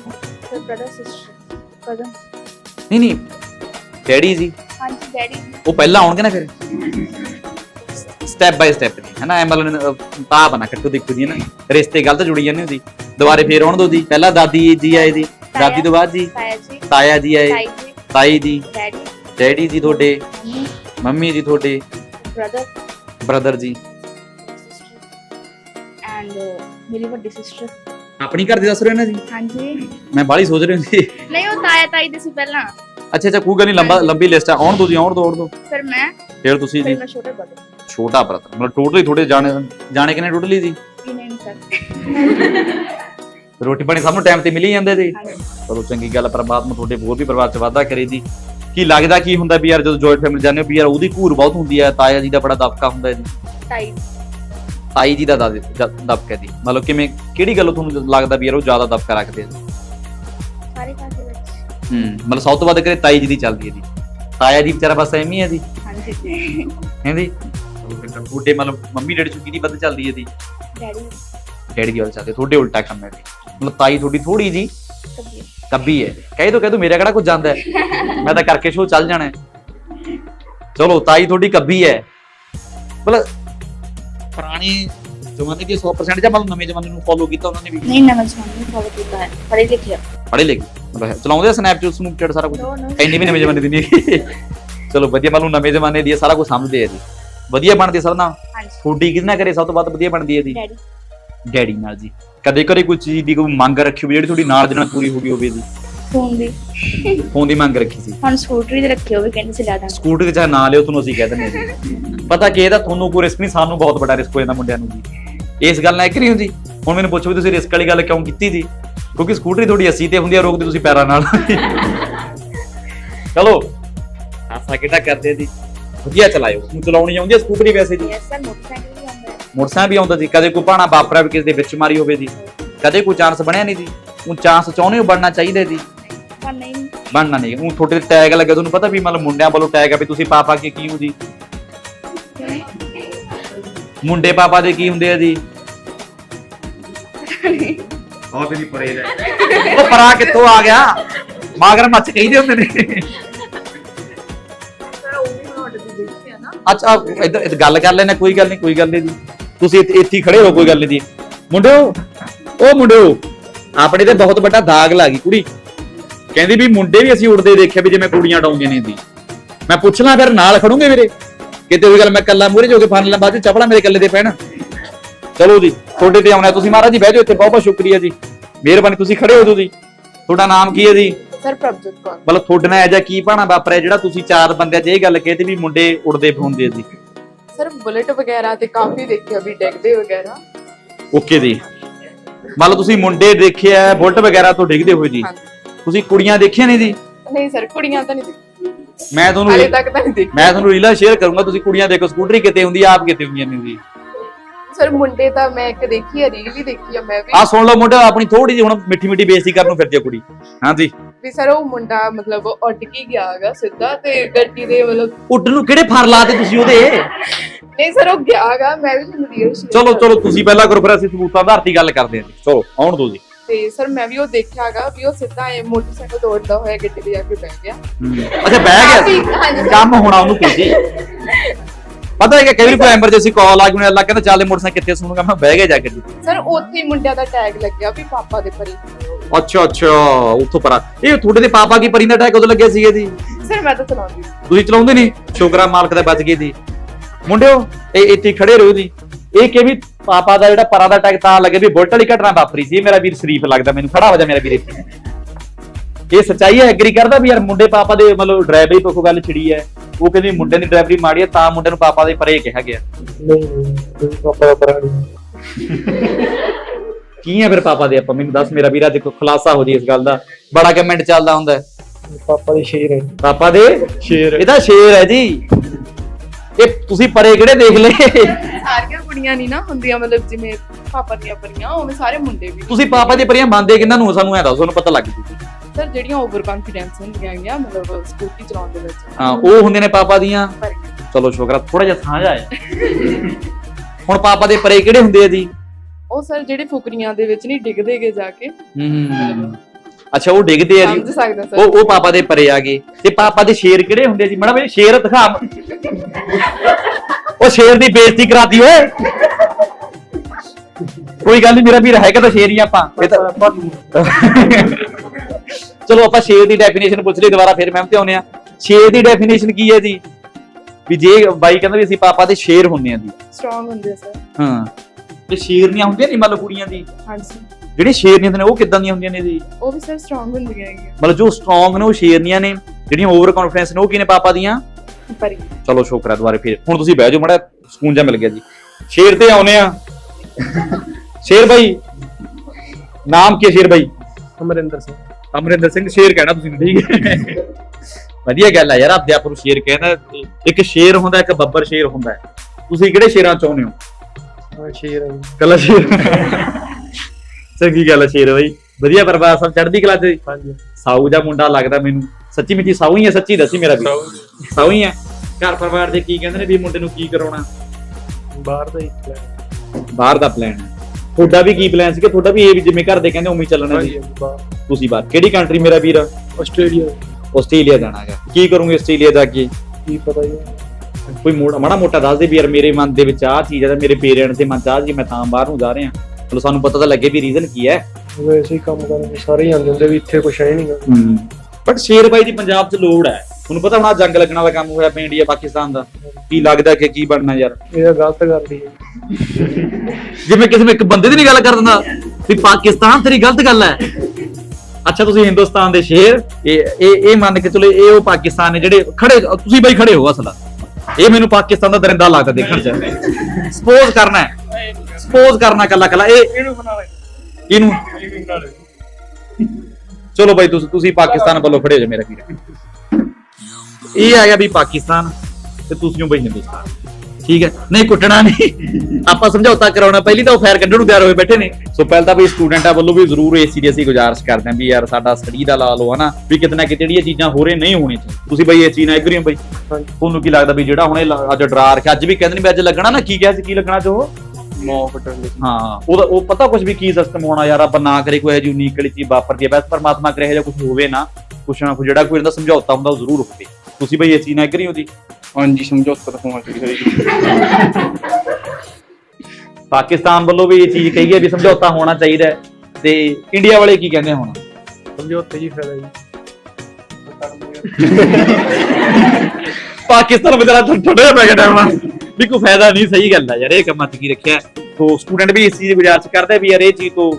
ਫਿਰ ਬ੍ਰਦਰ ਸਿਸਟਰ ਕਜ਼ਨ ਨਹੀਂ ਨਹੀਂ ਡੈਡੀ ਜੀ। ਹਾਂਜੀ ਡੈਡੀ ਉਹ ਪਹਿਲਾਂ ਆਉਣਗੇ ਨਾ ਫਿਰ? ਸਟੈਪ ਬਾਈ ਸਟੈਪ ਜੀ ਹਨਾ ਐ ਮਤਲਬ ਪਾ ਬਣਾ ਕੱਟੋ ਦੇਖੋ ਜੀ ਨਾ ਰਿਸ਼ਤੇ ਗਲਤ ਜੁੜੀ ਜਾਂਦੇ ਹੋ ਜੀ ਦੁਬਾਰੇ ਫੇਰ ਆਉਣ ਦੋ ਜੀ। ਪਹਿਲਾਂ ਦਾਦੀ ਜੀ ਆਏ ਜੀ ਦਾਦੀ ਤੋਂ ਬਾਅਦ ਜੀ। ਤਾਇਆ ਜੀ। ਤਾਇਆ ਜੀ ਆਏ ਤਾਈ ਜੀ। ਤਾਈ ਜੀ। ਡੈਡੀ। ਡੈਡੀ ਜੀ ਤੁਹਾਡੇ ਮੰਮੀ। ਜੀ ਤੁਹਾਡੇ ਬ੍ਰਦਰ ਬ੍ਰਦਰ ਜੀ। ਮੇਰੀ ਵੱਡੀ ਸਿਸਟਰ ਆਪਣੀ ਘਰ ਦੇ ਦੱਸ ਰਹੇ ਹੋ ਨਾ ਜੀ? ਹਾਂਜੀ। ਮੈਂ ਬਾਹਲੀ ਸੋਚ ਰਹੀ ਸੀ ਨਹੀਂ ਉਹ ਤਾਇਆ ਤਾਈ ਦੇ ਸੀ ਪਹਿਲਾਂ। ਅੱਛਾ ਅੱਛਾ ਕੋਈ ਗੱਲ ਨਹੀਂ ਲੰਬਾ ਲੰਬੀ ਲਿਸਟ ਆ। ਆਉਣ ਦੋ ਜੀ ਆਉਣ ਦੋ ਆਉਣ ਦੋ। ਫਿਰ ਮੈਂ ਫਿਰ ਤੁਸੀਂ ਜੀ। ਫਿਰ ਮੈਂ ਛੋਟੇ ਬੜੇ। ਛੋਟਾ ਬ੍ਰਦਰ। ਮਤਲਬ ਟੋਟਲੀ ਥੋੜੇ ਜਾਣੇ ਜਾਣੇ ਕਿਨੇ ਟੋਟਲੀ ਜੀ? ਨਹੀਂ ਸਰ। ਰੋਟੀ ਪਾਣੀ ਸਭ ਨੂੰ ਟਾਈਮ ਤੇ ਮਿਲੀ ਜਾਂਦੇ ਜੀ। ਚਲੋ ਚੰਗੀ ਗੱਲ ਪ੍ਰਮਾਤਮਾ ਤੁਹਾਡੇ ਹੋਰ ਵੀ ਪਰਿਵਾਰ ਚ ਵਾਧਾ ਕਰੇ ਜੀ। ਕੀ ਲੱਗਦਾ ਕੀ ਹੁੰਦਾ ਵੀ ਯਾਰ ਜਦੋਂ ਜੁਆਇੰਟ ਫੈਮਿਲੀ ਜਾਂਦੇ ਹੋ ਵੀ ਯਾਰ ਉਹਦੀ ਘੂਰ ਬਹੁਤ ਹੁੰਦੀ ਹੈ ਤਾਇਆ ਜੀ ਦਾ ਬੜਾ ਦਬਕਾ ਹੁੰਦਾ ਹੈ ਜੀ। ਤਾਈ। ਤਾਈ ਜੀ ਦਾ ਦ- ਦਬਕਾ ਜੀ ਮਤਲਬ ਕਿਵੇਂ ਕਿਹੜੀ ਗੱਲ ਤੁਹਾਨੂੰ ਲੱਗਦਾ ਵੀ ਯਾਰ ਉਹ ਜ਼ਿਆਦਾ ਦਬਕਾ ਰੱਖਦੇ ਆ? ਸਾਰੇ ਦੇ ਵਿੱਚ। ਹੂੰ ਮਤਲਬ ਸਭ ਤੋਂ ਵੱਧ ਕਰੇ ਤਾਈ ਜੀ ਦੀ ਚੱਲਦੀ ਹੈ ਜੀ। ਤਾਇਆ ਜੀ ਵਿਚਾਰਾ ਬਸ ਐਵੇਂ ਹੀ ਹੈ ਜੀ। ਹਾਂਜੀ। ਹੈਂਦੀ ਤੁਹਾਡੇ ਮਤਲਬ ਮੰਮੀ ਡੈਡੀ ਚੋਂ ਕਿਹਦੀ ਵੱਧ ਚੱਲਦੀ ਹੈ ਜੀ? ਡੈਡੀ। ਡੈਡੀ ਦੀ ਵੱਧ ਚੱਲਦੀ ਤੁਹਾਡੇ ਉਲਟਾ ਕੰਮ ਹੈ ਜੀ। ਮਤਲਬ ਤਾਈ ਤੁਹਾਡੀ ਥੋੜੀ ਜੀ। ਕੱਬੀ। ਹੈ। ਕਹਿ ਦੋ ਕਹਿ ਦੋ ਮੇਰਾ ਕਿਹੜਾ ਕੁਝ ਜਾਂਦਾ ਹੈ? ਮੈਂ ਤਾਂ ਕਰਕੇ ਸ਼ੋ ਚੱਲ ਜਾਣਾ। ਚਲੋ ਤਾਈ ਤੁਹਾਡੀ ਕੱਬੀ ਹੈ। ਮਤਲਬ ਪੁਰਾਣੇ ਜ਼ਮਾਨੇ ਦੀ 100% ਜਾਂ ਮਤਲਬ ਨਵੇਂ ਜ਼ਮਾਨੇ ਨੂੰ ਫੋਲੋ ਕੀਤਾ ਉਹਨਾਂ ਨੇ ਵੀ? ਨਹੀਂ ਨਵਾਂ ਜਮਾਨੇ ਨੂੰ ਫੋਲੋ ਕੀਤਾ ਹੈ। ਪੜ੍ਹੇ ਲਿਖੇ ਆ। ਪੜ੍ਹੇ ਲਿਖੇ? ਮਤਲਬ ਚਲਾਉਂਦੇ ਆ ਸਨੈਪਚੈਟ ਸਨੂਪਚੈਟ ਸਾਰਾ ਕੁਝ No, no. ਇੰਨੀ ਵੀ ਨਵੇਂ ਜ਼ਮਾਨੇ ਦੀ ਨਹੀਂ। ਚਲੋ ਵਧੀਆ ਮਤਲਬ ਨਵੇਂ ਜ਼ਮਾਨੇ ਦੀ ਹੈ, ਸਾਰਾ ਕੁਝ ਸਮਝਦੇ ਆ ਜੀ। ਵਧੀਆ ਬਣਦੀ ਹੈ ਸਭ ਨਾਲ? ਹਾਂਜੀ। ਕਿਹਦੇ ਨਾਲ ਕਰੇ? ਸਭ ਤੋਂ ਵੱਧ ਵਧੀਆ ਬਣਦੀ ਹੈ ਜੀ ਡੈਡੀ ਡੈਡੀ ਨਾਲ ਜੀ। ਕਦੇ ਕਦੇ ਕੋਈ ਚੀਜ਼ ਦੀ ਕੋਈ ਮੰਗ ਰੱਖੀ ਹੋਵੇ ਜਿਹੜੀ ਤੁਹਾਡੀ ਨਾਲ ਦੇ ਨਾਲ ਪੂਰੀ ਹੋ ਗਈ ਹੋਵੇ ਜੀ ਫੋਨ ਦੀ। ਫੋਨ ਦੀ ਮੰਗ ਰੱਖੀ ਸੀ। ਹੁਣ ਸਕੂਟਰੀ ਤੇ ਰੱਖੀ ਹੋਵੇ ਕਹਿੰਦੇ ਸੀ ਦਾਂਗੇ। ਸਕੂਟਰ ਤੇ ਚਾਹੇ ਨਾ ਲਿਓ ਤੁਹਾਨੂੰ ਅਸੀਂ ਕਹਿ ਦਿੰਦੇ ਜੀ। ਪਤਾ ਕੀ ਇਹਦਾ ਤੁਹਾਨੂੰ ਕੋਈ ਰਿਸਕ ਨਹੀਂ ਸਾਨੂੰ ਬਹੁਤ ਵੱਡਾ ਰਿਸਕ ਹੋ ਜਾਂਦਾ ਮੁੰਡਿਆਂ ਨੂੰ ਜੀ। ਇਸ ਗੱਲ ਨਾਲ ਇੱਕ ਨਹੀਂ ਹੁੰਦੀ। ਹੁਣ ਮੈਨੂੰ ਪੁੱਛੋ ਵੀ ਤੁਸੀਂ ਰਿਸਕ ਵਾਲੀ ਗੱਲ ਕਿਉਂ ਕੀਤੀ ਜੀ? ਕਿਉਂਕਿ ਸਕੂਟਰੀ ਤੁਹਾਡੀ 80 ਤੇ ਹੁੰਦੀ ਆ ਰੋਕਦੇ ਤੁਸੀਂ ਪੈਰਾਂ ਨਾਲ। ਚਲੋ। ਹਾਸਾ ਕਿਹੜਾ ਕਰਦੇ ਜੀ। ਵਧੀਆ ਚਲਾਇਓ। ਤੁਹਾਨੂੰ ਚਲਾਉਣੀ ਆਉਂਦੀ ਹੈ ਸਕੂਟਰੀ ਵੈਸੇ ਜੀ। ਯੈਸ ਸਰ ਮੋਟਰਸਾਈਕਲ ਵੀ ਆਉਂਦਾ ਮੋਟਰਸਾਈਕਲ ਵੀ ਆਉਂਦਾ ਜੀ। ਕਦੇ ਕੋਈ ਭਾਣਾ ਵਾਪਰਿਆ ਵੀ ਕਿਸੇ ਦੇ ਵਿੱਚ ਮਾਰੀ ਹੋਵੇ ਜੀ। ਕਦੇ ਕੋਈ ਚਾਂਸ ਬਣਿਆ ਨਹੀਂ ਜੀ। ਉਹ ਚਾਂਸ ਚਾਹੁੰਦੇ ਹੋ ਬਣਨਾ ਚਾਹੀਦਾ ਜੀ। ਪਰ ਨਹੀਂ। ਬਣਨਾ ਨਹੀਂ। ਉਹ ਤੁਹਾਡੇ ਟੈਗ ਲੱਗੇ ਤੁਹਾਨੂੰ ਪਤਾ ਵੀ ਮਤਲਬ ਮੁੰਡਿਆਂ ਵੱਲੋਂ ਟੈਗ ਆ ਵੀ ਤੁਸੀਂ ਪਾਪਾ ਕੀ ਕੀ ਹੋ ਜੀ ਮੁੰਡੇ ਪਾਪਾ ਦੇ ਕੀ ਹੁੰਦੇ ਆ ਜੀ? ਉਹ ਤੇ ਨਹੀਂ ਪਰੇ ਦਾ ਉਹ ਪਰਾ ਕਿੱਥੋਂ ਆ ਗਿਆ? ਮਾਗਰ ਮੱਚ ਕਹੀਦੇ ਹੁੰਦੇ ਨੇ। ਅੱਛਾ ਇੱਧਰ ਇੱਧਰ ਗੱਲ ਕਰ ਲੈਣਾ ਕੋਈ ਗੱਲ ਨਹੀਂ ਕੋਈ ਗੱਲ ਨਹੀਂ ਜੀ। ਤੁਸੀਂ ਇੱਥੇ ਇੱਥੇ ਹੀ ਖੜੇ ਹੋ ਕੋਈ ਗੱਲ ਨਹੀਂ ਜੀ। ਮੁੰਡਿਓ ਉਹ ਮੁੰਡਿਓ ਆਪਣੇ ਤੇ ਬਹੁਤ ਵੱਡਾ ਦਾਗ ਲੱਗੀ ਕੁੜੀ। ਕਹਿੰਦੀ ਵੀ ਮੁੰਡੇ ਵੀ ਅਸੀਂ ਉੜਦੇ ਦੇਖੇ ਵੀ ਜਿਵੇਂ ਕੁੜੀਆਂ ਡਾਉਂਦੀਆਂ ਨੇ ਦੀ ਮੈਂ ਪੁੱਛ ਲਾਂ ਫਿਰ ਨਾਲ ਖੜੂਗੇ ਵੀਰੇ। ਕਿਤੇ ਉਹ ਗੱਲ ਮੈਂ ਕੱਲਾ ਮੂਰੇ ਜੋ ਕੇ ਫੜ ਲਾਂ ਬਾਅਦ ਚ ਚਪਲਾ ਮੇਰੇ ਕੱਲੇ ਦੇ ਪੈਣ। ਚਲੋ ਜੀ ਤੁਹਾਡੇ ਤੇ ਆਉਣਾ ਤੁਸੀਂ ਮਹਾਰਾਜ ਜੀ ਬਹਿ ਜਾਓ ਇੱਥੇ ਬਹੁਤ ਬਹੁਤ ਸ਼ੁਕਰੀਆ ਜੀ। ਮਿਹਰਬਾਨੀ ਤੁਸੀਂ ਖੜੇ ਹੋ ਜਾਓ ਜੀ। ਤੁਹਾਡਾ ਨਾਮ ਕੀ ਹੈ ਜੀ? ਸਰ ਪ੍ਰਭਜੋਤ ਕੌਰ। ਮਤਲਬ ਤੁਹਾਡੇ ਨਾਲ ਐਜਾ ਕੀ ਭਾਣਾ ਵਾਪਰਿਆ ਜਿਹੜਾ ਤੁਸੀਂ ਚਾਰ ਬੰਦਿਆਂ 'ਚ ਇਹ ਗੱਲ ਕਹੀ ਤੇ ਵੀ ਮੁੰਡੇ ਉੜਦੇ ਆ ਜੀ? ਸਰ ਬੁਲਟ ਵਗੈਰਾ ਤੇ ਕਾਫੀ ਦੇਖਿਆ ਵੀ ਡਿੱਗਦੇ ਵਗੈਰਾ। ਓਕੇ ਜੀ। ਮੰਨ ਲਓ ਤੁਸੀਂ ਮੁੰਡੇ ਦੇਖਿਆ ਬੁਲਟ ਵਗੈਰਾ ਤੋਂ ਡਿੱਗਦੇ ਹੋਏ ਜੀ? ਹਾਂਜੀ। ਤੁਸੀਂ ਕੁੜੀਆਂ ਦੇਖੀਆਂ ਨਹੀਂ ਜੀ? ਨਹੀਂ ਸਰ ਕੁੜੀਆਂ ਤਾਂ ਨਹੀਂ ਦੇਖੀ ਮੈਂ ਤੁਹਾਨੂੰ ਹਾਲੇ ਤੱਕ ਤਾਂ ਨਹੀਂ ਦੇਖੀ ਮੈਂ ਤੁਹਾਨੂੰ ਰੀਲਾਂ ਸ਼ੇਅਰ ਕਰੂੰਗਾ ਤੁਸੀਂ ਕੁੜੀਆਂ ਦੇਖੋ ਸਕੂਟਰੀ ਕਿਤੇ ਹੁੰਦੀ ਆ ਆਪ ਕਿਤੇ ਹੁੰਦੀਆਂ ਨੇ ਜੀ ਸਰ ਮੁੰਡੇ ਤਾਂ ਮੈਂ ਇੱਕ ਦੇਖੀ ਆ ਰੀਲ ਵੀ ਦੇਖੀ ਆ ਮੈਂ ਵੀ। ਆ ਸੁਣ ਲਓ ਮੁੰਡਾ ਆਪਣੀ ਥੋੜੀ ਜਿਹੀ ਹੁਣ ਮਿੱਠੀ ਮਿੱਠੀ ਬੇਇੱਜ਼ਤੀ ਕਰਨ ਨੂੰ ਫਿਰਦੀ ਆ ਕੁੜੀ। ਹਾਂਜੀ ਵੀ ਸਰ ਉਹ ਮੁੰਡਾ ਮਤਲਬ ਉੱਡ ਕੇ ਗਿਆ ਹੈਗਾ ਸਿੱਧਾ ਤੇ ਗੱਡੀ ਦੇ ਮਤਲਬ ਉੱਡ ਨੂੰ ਕਿਹੜੇ ਫਰ ਲਾਤੇ ਤੁਸੀਂ ਉਹਦੇ? ਨਹੀਂ ਸਰ ਉਹ ਗਿਆ ਹੈਗਾ ਮੈਂ ਵੀ ਤੁਹਾਨੂੰ ਰੀਲ ਚਲੋ ਚਲੋ ਤੁਸੀਂ ਪਹਿਲਾਂ ਕਰੋ ਫਿਰ ਅਸੀਂ ਸਬੂਤਾਂ ਆਧਾਰ ਤੇ ਗੱਲ ਕਰਦੇ ਹਾਂ ਚਲੋ ਆਉਣ ਦਿਓ ਜੀ। ਤੇ ਸਰ ਮੈਂ ਵੀ ਉਹ ਦੇਖਿਆ ਹੈਗਾ ਵੀ ਉਹ ਸਿੱਧਾ ਇਹ ਮੋਟਰਸਾਈਕਲ ਤੋੜਦਾ ਹੋਇਆ ਗੱਡੀ ਦੇ ਜਾ ਕੇ ਬਹਿ ਗਿਆ। ਅੱਛਾ ਬਹਿ ਗਿਆ ਸੀ? ਹਾਂਜੀ। ਕੰਮ ਹੋਣਾ ਉਹਨੂੰ ਕੁਝ ਪਤਾ ਹੈ ਕਿ ਕਈ ਵਾਰ ਕੋਈ ਐਮਰਜੈਂਸੀ ਕਾਲ ਆ ਗਈ ਉਹਨੇ ਅੱਲਾ ਕਹਿੰਦਾ ਚੱਲ ਮੋਟਰਸਾਈਕਲ ਕਿੱਥੇ ਸੁਣੂਗਾ ਮੈਂ ਬਹਿ ਗਿਆ ਜਾ ਕੇ ਸਰ ਉੱਥੇ ਹੀ ਮੁੰਡਿਆਂ ਦਾ ਟੈਗ ਲੱਗਿਆ ਵੀ ਪਾਪਾ ਦੇ ਪਰੀ। ਅੱਛਾ ਅੱਛਾ ਉੱਥੋਂ ਪਰਾ। ਇਹ ਤੁਹਾਡੇ ਦੇ ਪਾਪਾ ਕੀ ਪਰਿੰਦਾ ਟੈਕ ਉਦੋਂ ਲੱਗਿਆ ਸੀਗਾ ਜੀ ਸਰ ਮੈਂ ਤਾਂ ਚਲਾਉਂਦੀ ਸੀ। ਤੁਸੀਂ ਚਲਾਉਂਦੇ ਨਹੀਂ? ਸ਼ੁਕਰਾ ਮਾਲਕ ਦਾ ਬਚ ਗਏ ਜੀ ਮੁੰਡਿਓ ਇਹ ਇੱਥੇ ਹੀ ਖੜੇ ਰਹੋ ਜੀ। ਇਹ ਕਿ ਵੀ ਪਾਪਾ ਦਾ ਜਿਹੜਾ ਪਰਾ ਦਾ ਟੈਗ ਤਾਂ ਲੱਗੇ ਵੀ ਬੁਲਟ ਵਾਲੀ ਘਟਨਾ ਵਾਪਰੀ ਸੀ ਮੇਰਾ ਵੀਰ ਸ਼ਰੀਫ ਲੱਗਦਾ ਮੈਨੂੰ ਖੜਾ ਹੋ ਜਾ ਮੇਰਾ ਵੀਰ ਇੱਥੇ। ਇਹ ਸੱਚਾਈ ਹੈ ਐਗਰੀ ਕਰਦਾ ਵੀ ਯਾਰ ਮੁੰਡੇ ਪਾਪਾ ਦੇ ਮਤਲਬ ਡਰਾਈਵਰੀ ਤੋਂ ਕੋਈ ਗੱਲ ਛਿੜੀ ਹੈ। ਉਹ ਕਹਿੰਦੀ ਮੁੰਡੇ ਦੀ ਡਰਾਈਵਰੀ ਮਾੜੀ ਹੈ ਤਾਂ ਮੁੰਡੇ ਨੂੰ ਪਾਪਾ ਦੇ ਪਰੇ ਕਿਹਾ ਗਿਆ। ਨਹੀਂ ਪਾਪਾ ਦਾ ਪਰਾ ਨਹੀਂ। ਕੀ ਹੈ ਫਿਰ ਪਾਪਾ ਦੇ ਆਪਾਂ? ਮੈਨੂੰ ਦੱਸ ਮੇਰਾ ਵੀਰ ਕੋਈ ਖੁਲਾਸਾ ਹੋ ਜੀ ਇਸ ਗੱਲ ਦਾ। ਬੜਾ ਕਮੈਂਟ ਚੱਲਦਾ ਹੁੰਦਾ ਹੈ। ਪਾਪਾ ਦੇ ਸ਼ੇਰ ਹੈ। ਪਾਪਾ ਦੇ? ਸ਼ੇਰ ਇਹ ਤਾਂ ਸ਼ੇਰ ਹੈ ਜੀ। ਇਹ ਤੁਸੀਂ ਪਰੇ ਕਿਹੜੇ ਦੇਖ ਲਏ? ਸਾਰੀਆਂ ਕੁੜੀਆਂ ਨਹੀਂ ਨਾ ਹੁੰਦੀਆਂ ਮਤਲਬ ਜਿਵੇਂ ਪਾਪਾ ਦੀਆਂ ਪਰੀਆਂ ਉਵੇਂ ਸਾਰੇ ਮੁੰਡੇ ਵੀ ਤੁਸੀਂ ਪਾਪਾ ਦੇ ਪਰੀਆਂ ਮੰਨਦੇ ਕਿੰਨਾਂ ਨੂੰ? ਸਾਨੂੰ ਐ ਦੱਸੋ ਤੁਹਾਨੂੰ ਪਤਾ ਲੱਗ ਜੂ। ਸਰ ਜਿਹੜੀਆਂ ਓਵਰ ਕੌਨਫੀਡੈਂਸ ਹੁੰਦੀਆਂ ਹੈਗੀਆਂ ਮਤਲਬ ਸਕੂਟੀ ਚਲਾਉਣ ਦੇ ਵਿੱਚ। ਹਾਂ ਉਹ ਹੁੰਦੇ ਨੇ ਪਾਪਾ ਦੀਆਂ। ਪਰੀਆਂ। ਚਲੋ ਸ਼ੁਕਰ ਥੋੜਾ ਜਿਹਾ ਸਾਂਝ ਆਇਆ ਹੁਣ ਪਾਪਾ ਦੇ ਪਰੇ ਕਿਹੜੇ ਹੁੰਦੇ ਆ ਜੀ? ਉਹ ਸਰ ਜਿਹੜੇ ਫੁਕਰੀਆਂ ਦੇ ਵਿੱਚ ਨਹੀਂ ਡਿੱਗਦੇਗੇ ਜਾ ਕੇ। ਹੂੰ ਅੱਛਾ ਉਹ ਡਿੱਗਦੇ ਆ ਜੀ। ਸਮਝ ਸਕਦਾ ਸਰ। ਉਹ ਉਹ ਪਾਪਾ ਦੇ ਪਰੇ ਆ ਗਏ। ਤੇ ਪਾਪਾ ਦੇ ਸ਼ੇਰ ਕਿਹੜੇ ਹੁੰਦੇ ਜੀ ਮੈਡਮ ਇਹ ਸ਼ੇਰ ਦਿਖਾ। ਉਹ ਸ਼ੇਰ ਦੀ ਬੇਇੱਜ਼ਤੀ ਕਰਾਤੀ ਓਏ। ਕੋਈ ਗੱਲ ਨਹੀਂ ਮੇਰਾ ਵੀਰ ਹੈਗਾ ਤਾਂ ਸ਼ੇਰ ਹੀ ਆਪਾਂ। ਇਹ ਤਾਂ ਚਲੋ ਆਪਾਂ ਸ਼ੇਰ ਦੀ ਡੈਫੀਨੇਸ਼ਨ ਪੁੱਛ ਲਈ ਦੁਬਾਰਾ ਫਿਰ ਮੈਮ ਤੇ ਆਉਨੇ ਆ ਸ਼ੇਰ ਦੀ ਡੈਫੀਨੇਸ਼ਨ ਕੀ ਹੈ ਜੀ? ਵੀ ਜੇ ਬਾਈ ਕਹਿੰਦਾ ਵੀ ਅਸੀਂ ਪਾਪਾ ਦੇ ਸ਼ੇਰ ਹੁੰਨੇ ਆ ਜੀ। ਸਟਰੋਂਗ ਹੁੰਦੇ ਸਰ। ਹਾਂ। ਤੇ ਸ਼ੇਰਨੀਆਂ ਹੁੰਦੀਆਂ ਨਹੀਂ ਮੰਨ ਲਓ ਕੁੜੀਆਂ ਦੀ? ਹਾਂਜੀ। ਜਿਹੜੀਆਂ ਸ਼ੇਰਨੀਆਂ ਨੇ ਉਹ ਕਿੱਦਾਂ ਦੀਆਂ ਹੁੰਦੀਆਂ ਨੇ ਜੀ? ਉਹ ਵੀ ਸਰ ਸਟਰੋਂਗ ਹੁੰਦੀਆਂ ਹੈਗੀਆਂ। ਮਤਲਬ ਜੋ ਸਟਰੋਂਗ ਨੇ ਉਹ ਸ਼ੇਰਨੀਆਂ ਨੇ ਜਿਹੜੀਆਂ ਓਵਰ ਕੌਨਫੀਡੈਂਸ ਨੇ ਉਹ ਕਿਨੇ ਪਾਪਾ ਦੀਆਂ? ਪਰੀ ਚਲੋ ਸ਼ੁਕਰ ਹੈ ਦੁਬਾਰੇ ਫਿਰ। ਹੁਣ ਤੁਸੀਂ ਬਹਿ ਜਾਓ ਮੜਾ ਸਕੂਨ ਜਾ ਮਿਲ ਗਿਆ ਜੀ। ਸ਼ੇਰ ਤੇ ਆਉਨੇ ਆ। ਸ਼ੇਰ ਭਾਈ ਨਾਮ ਕੀ ਹੈ ਸ਼ੇਰ ਭਾਈ ਅਮਰਿੰਦਰ ਸਿੰਘ। ਅਮਰਿੰਦਰ ਸਿੰਘ ਸ਼ੇਰ ਕਹਿਣਾ ਤੁਸੀਂ ਠੀਕ ਹੈ। ਵਧੀਆ ਗੱਲ ਹੈ ਯਾਰ ਅਧਿਆਪਕ ਨੂੰ ਸ਼ੇਰ ਕਹਿੰਦਾ ਇੱਕ ਸ਼ੇਰ ਹੁੰਦਾ ਇੱਕ ਬੱਬਰ ਸ਼ੇਰ ਹੁੰਦਾ। ਤੁਸੀਂ ਕਿਹੜੇ ਸ਼ੇਰਾਂ ਚਾਹੁੰਦੇ ਹੋ? ਹਾਂ ਸ਼ੇਰ ਕੱਲਾ ਸ਼ੇਰ। ਚੰਗੀ ਗੱਲ ਹੈ ਸ਼ੇਰ ਭਾਈ ਵਧੀਆ ਪਰਿਵਾਰ ਸਭ ਚੜ੍ਹਦੀ ਕਲਾ ਚ? ਹਾਂਜੀ। ਸਾਊ ਦਾ ਮੁੰਡਾ ਲੱਗਦਾ ਮੈਨੂੰ। ਸੱਚੀ ਮਿੱਠੀ ਸਾਊ ਹੀ ਹੈ ਸੱਚੀ ਦੱਸੀ ਮੇਰਾ ਵੀ। ਸਾਊ ਹੀ ਹੈ ਘਰ ਪਰਿਵਾਰ ਦੇ ਕੀ ਕਹਿੰਦੇ ਨੇ ਵੀ ਮੁੰਡੇ ਨੂੰ ਕੀ ਕਰਾਉਣਾ? ਬਾਹਰ ਦਾ ਹੀ plan ਬਾਹਰ ਦਾ ਪਲਾਨ ਹੈ ਤੁਹਾਡਾ ਵੀ ਕੀ ਪਲਾਨ ਸੀ ਕਿ ਤੁਹਾਡਾ ਵੀ ਇਹ ਵੀ ਜਿਵੇਂ ਘਰ ਦੇ ਕਹਿੰਦੇ ਉਵੇਂ ਹੀ ਚੱਲਣਾ ਜੀ। ਤੁਸੀਂ ਬਾਹਰ। ਕਿਹੜੀ ਕੰਟਰੀ ਮੇਰਾ ਵੀਰ? ਆਸਟ੍ਰੇਲੀਆ। ਆਸਟ੍ਰੇਲੀਆ ਜਾਣਾ ਹੈਗਾ। ਕੀ ਕਰੋਗੇ ਆਸਟ੍ਰੇਲੀਆ ਜਾ ਕੇ? ਕੀ ਪਤਾ ਜੀ। ਕੋਈ ਮੋੜਾ ਮਾੜਾ ਮੋਟਾ ਦੱਸ ਦੇ ਵੀ ਯਾਰ ਮੇਰੇ ਮਨ ਦੇ ਵਿੱਚ ਆਹ ਚੀਜ਼ ਹੈ ਮੇਰੇ ਪੇਰੈਂਟਸ ਦੇ ਮਨ ਚ ਆਹ ਜੀ ਮੈਂ ਤਾਂ ਬਾਹਰ ਨੂੰ ਜਾ ਰਿਹਾ। ਚਲੋ ਸਾਨੂੰ ਪਤਾ ਤਾਂ ਲੱਗੇ ਵੀ ਰੀਜ਼ਨ ਕੀ ਹੈ। ਵੈਸੇ ਹੀ ਕੰਮ ਕਰਨ ਸਾਰੇ ਹੀ ਆਂਦੇ ਹੁੰਦੇ ਵੀ ਇੱਥੇ ਕੁਛ ਹੈ ਨਹੀਂ। ਬਟ ਸ਼ੇਰ ਬਾਈ ਦੀ ਪੰਜਾਬ 'ਚ ਲੋੜ ਹੈ। ਤੁਹਾਨੂੰ ਪਤਾ ਹੁਣ ਜੰਗ ਲੱਗਣ ਵਾਲਾ ਕੰਮ ਹੋਇਆ ਪਿਆ ਇੰਡੀਆ ਪਾਕਿਸਤਾਨ ਦਾ। ਕੀ ਲੱਗਦਾ ਕਿ ਕੀ ਬਣਨਾ ਯਾਰ? ਇਹ ਗਲਤ ਕਰਦੀ ਹੈ ਜਿਵੇਂ ਕਿਸੇ ਨੂੰ ਇੱਕ ਬੰਦੇ ਦੀ ਨਹੀਂ ਗੱਲ ਕਰ ਦਿੰਦਾ ਵੀ ਪਾਕਿਸਤਾਨ ਤੇਰੀ ਗਲਤ ਗੱਲ ਹੈ। ਅੱਛਾ ਤੁਸੀਂ ਹਿੰਦੁਸਤਾਨ ਦੇ ਸ਼ੇਰ ਇਹ ਇਹ ਇਹ ਮੰਨ ਕੇ ਚਲੋ ਇਹ ਉਹ ਪਾਕਿਸਤਾਨ ਨੇ ਜਿਹੜੇ ਖੜੇ ਤੁਸੀਂ ਬਈ ਖੜੇ ਹੋ ਅਸਲ। ਇਹ ਮੈਨੂੰ ਪਾਕਿਸਤਾਨ ਦਾ ਦਰਿੰਦਾ ਲੱਗਦਾ ਦੇਖਣ ਚ। ਸਪੋਜ਼ ਕਰਨਾ ਹੈ। ਸਪੋਜ਼ ਕਰਨਾ ਕੱਲਾ ਕੱਲਾ ਇਹ ਇਹਨੂੰ ਬਣਾ ਲੈ ਇਹਨੂੰ ਇਹਨੂੰ ਬਣਾ ਲੈ ਚਲੋ ਬਾਈ ਤੁਸੀਂ ਤੁਸੀਂ ਪਾਕਿਸਤਾਨ ਵੱਲੋਂ ਖੜੇ ਹੋ ਜਾ ਮੇਰਾ ਵੀਰ। ਇਹ ਆ ਗਿਆ ਵੀ ਪਾਕਿਸਤਾਨ ਤੇ ਤੁਸੀਂ ਹੋ ਬਈ ਹਿੰਦੁਸਤਾਨ। ਠੀਕ ਹੈ? ਨਹੀਂ ਕੁੱਟਣਾ ਨਹੀਂ। ਆਪਾਂ ਸਮਝੌਤਾ ਕਰਾਉਣਾ। ਪਹਿਲੀ ਤਾਂ ਉਹ ਫਾਇਰ ਕੱਢਣ ਨੂੰ ਤਿਆਰ ਹੋਏ ਬੈਠੇ ਨੇ। ਸੋ ਪਹਿਲਾਂ ਤਾਂ ਵੀ ਸਟੂਡੈਂਟਾਂ ਵੱਲੋਂ ਵੀ ਜ਼ਰੂਰ ਇਸ ਚੀਜ਼ ਦੀ ਅਸੀਂ ਗੁਜ਼ਾਰਿਸ਼ ਕਰਦੇ ਹਾਂ ਵੀ ਯਾਰ ਸਾਡਾ ਸਟੱਡੀ ਦਾ ਲਾ ਲਓ ਹਨਾ ਵੀ ਕਿਤੇ ਨਾ ਕਿਤੇ ਜਿਹੜੀਆਂ ਚੀਜ਼ਾਂ ਹੋ ਰਹੀਆਂ ਨਹੀਂ ਹੋਣੀਆਂ ਚਾਹੀਦੀਆਂ। ਤੁਸੀਂ ਬਈ ਇਹ ਚੀਜ਼ ਨਾਲ ਐਗਰੀ ਹੋ ਬਈ? ਤੁਹਾਨੂੰ ਕੀ ਲੱਗਦਾ ਵੀ ਜਿਹੜਾ ਹੁਣੇ ਲ- ਅੱਜ ਡਰਾ ਰੱਖਿਆ ਅੱਜ ਵੀ ਕਹਿੰਦੇ ਨੇ ਵੀ ਅੱਜ ਲੱਗਣਾ ਨਾ ਕੀ ਕਿਹਾ ਸੀ ਕੀ ਲੱਗਣਾ ਚ ਉਹ ਨੌ ਬਟਨ ਦੇ ਹਾਂ। ਉਹਦਾ ਉਹ ਪਤਾ ਕੁਝ ਵੀ ਕੀ ਸਿਸਟਮ ਹੋਣਾ ਯਾਰ ਆਪਾਂ ਨਾ ਕਰੇ ਕੋਈ ਯੂਨੀਕ ਵਾਲੀ ਚੀਜ਼ ਵਾਪਰਦੀ ਹੈ। ਬਸ ਪਰਮਾਤਮਾ ਕਰੇ ਜਾਂ ਕੁਝ ਹੋਵੇ ਨਾ ਕੁਛ ਨਾ ਕੁਛ ਜਿਹੜਾ ਕੋਈ ਇਹਦਾ ਸਮਝੌਤਾ ਹੁੰਦਾ ਉਹ ਜ਼ਰੂਰ ਹੋਵੇ। ਤੁਸੀਂ ਬਈ ਇਹ ਚੀਜ਼ ਐਗਰੀ ਹੋ ਜੀ ਹਾਂਜੀ ਸਮਝੌਤਾ ਤਾਂ ਹੋਣਾ ਚਾਹੀਦਾ ਪਾਕਿਸਤਾਨ ਵੱਲੋਂ ਵੀ ਇਹ ਚੀਜ਼ ਕਹੀ ਹੈ ਵੀ ਸਮਝੌਤਾ ਹੋਣਾ ਚਾਹੀਦਾ ਹੈ। ਤੇ ਇੰਡੀਆ ਵਾਲੇ ਕੀ ਕਹਿੰਦੇ ਹੁਣ? ਸਮਝੌਤੇ ਜੀ ਫਾਇਦਾ ਜੀ। ਪਾਕਿਸਤਾਨ ਵਿਚਾਰਾ ਥੋੜਾ ਪੈ ਗਿਆ ਟਾਈਮ ਵੀ ਕੋਈ ਫਾਇਦਾ ਨਹੀਂ, ਸਹੀ ਗੱਲ ਹੈ ਯਾਰ, ਇਹ ਕੰਮਾਂ 'ਚ ਕੀ ਰੱਖਿਆ? ਸੋ ਸਟੂਡੈਂਟ ਵੀ ਇਸ ਚੀਜ਼ ਦੀ ਗੁਜ਼ਾਰਿਸ਼ ਕਰਦੇ ਵੀ ਯਾਰ, ਇਹ ਚੀਜ਼ ਤੋਂ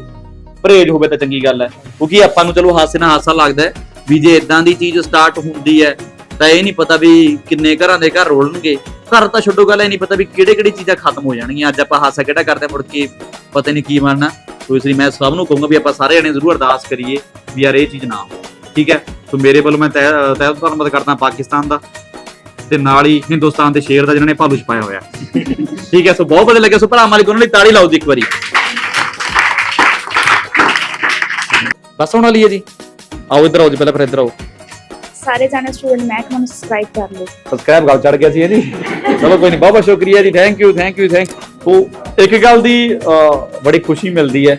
ਪਰਹੇਜ਼ ਹੋਵੇ ਤਾਂ ਚੰਗੀ ਗੱਲ ਹੈ ਕਿਉਂਕਿ ਆਪਾਂ ਨੂੰ ਚਲੋ ਹਾਸੇ ਨਾਲ ਹਾਸਾ ਲੱਗਦਾ ਹੈ ਵੀ ਜੇ ਇਦਾਂ ਦੀ ਚੀਜ਼ ਸਟਾਰਟ ਹੁੰਦੀ ਹੈ, ਤਾਂ ਇਹ ਨਹੀਂ ਪਤਾ ਵੀ ਕਿੰਨੇ ਘਰਾਂ ਦੇ ਘਰ ਰੋਲਣਗੇ। ਘਰ ਤਾਂ ਛੱਡੋ ਗੱਲ, ਇਹ ਨਹੀਂ ਪਤਾ ਵੀ ਕਿਹੜੇ ਕਿਹੜੀ ਚੀਜ਼ਾਂ ਖਤਮ ਹੋ ਜਾਣਗੀਆਂ। ਅੱਜ ਆਪਾਂ ਹਾਸਾ ਕਿਹੜਾ ਕਰਦੇ ਮੁੜ ਕੇ ਪਤਾ ਨਹੀਂ ਕੀ ਬਣਨਾ। ਸੋ ਇਸ ਲਈ ਮੈਂ ਸਭ ਨੂੰ ਕਹੂੰਗਾ ਵੀ ਆਪਾਂ ਸਾਰੇ ਜਣੇ ਜ਼ਰੂਰ ਅਰਦਾਸ ਕਰੀਏ ਵੀ ਯਾਰ, ਇਹ ਚੀਜ਼ ਨਾ ਹੋ ਠੀਕ ਹੈ? ਸੋ ਮੇਰੇ ਵੱਲੋਂ ਮੈਂ ਤਹਿ ਤਹਿ, ਧੰਨਵਾਦ ਕਰਦਾ ਪਾਕਿਸਤਾਨ ਦਾ। ਤੇ ਨਾਲ ਹੀ ਹਿੰਦੁਸਤਾਨ ਦੇ ਸ਼ੇਰ ਦਾ ਜਿਹਨਾਂ ਨੇ ਭਾਲੂ ਛਪਾਇਆ ਹੋਇਆ ਠੀਕ ਹੈ ਸੋ ਬਹੁਤ ਵਧੀਆ ਲੱਗਿਆ। ਸੋ ਭਰਾ ਮਾਲਿਕ ਉਹਨਾਂ ਲਈ ਤਾੜੀ ਲਾਓ ਜੀ ਇੱਕ ਵਾਰੀ। ਬਸ ਹੁਣ ਵਾਲੀ ਹੈ ਜੀ। ਆਓ ਇੱਧਰ ਆਓ ਜੀ ਪਹਿਲਾਂ ਫਿਰ ਇੱਧਰ ਆਓ। ਸਾਰੇ ਜਾਣੇ ਸਟੂਡੈਂਟ ਮਹਿਕਮੇ ਨੂੰ ਸਬਸਕ੍ਰਾਈਬ ਕਰ ਲਓ ਸਬਸਕ੍ਰਾਈਬ ਗੱਲ ਚੜ ਗਿਆ ਸੀ ਇਹਦੀ ਚਲੋ ਕੋਈ ਨਹੀਂ ਬਹੁਤ ਬਹੁਤ ਸ਼ੁਕਰੀਆ ਜੀ। Thank you thank you thank so ਇੱਕ ਗੱਲ ਦੀ ਬੜੀ ਖੁਸ਼ੀ ਮਿਲਦੀ ਹੈ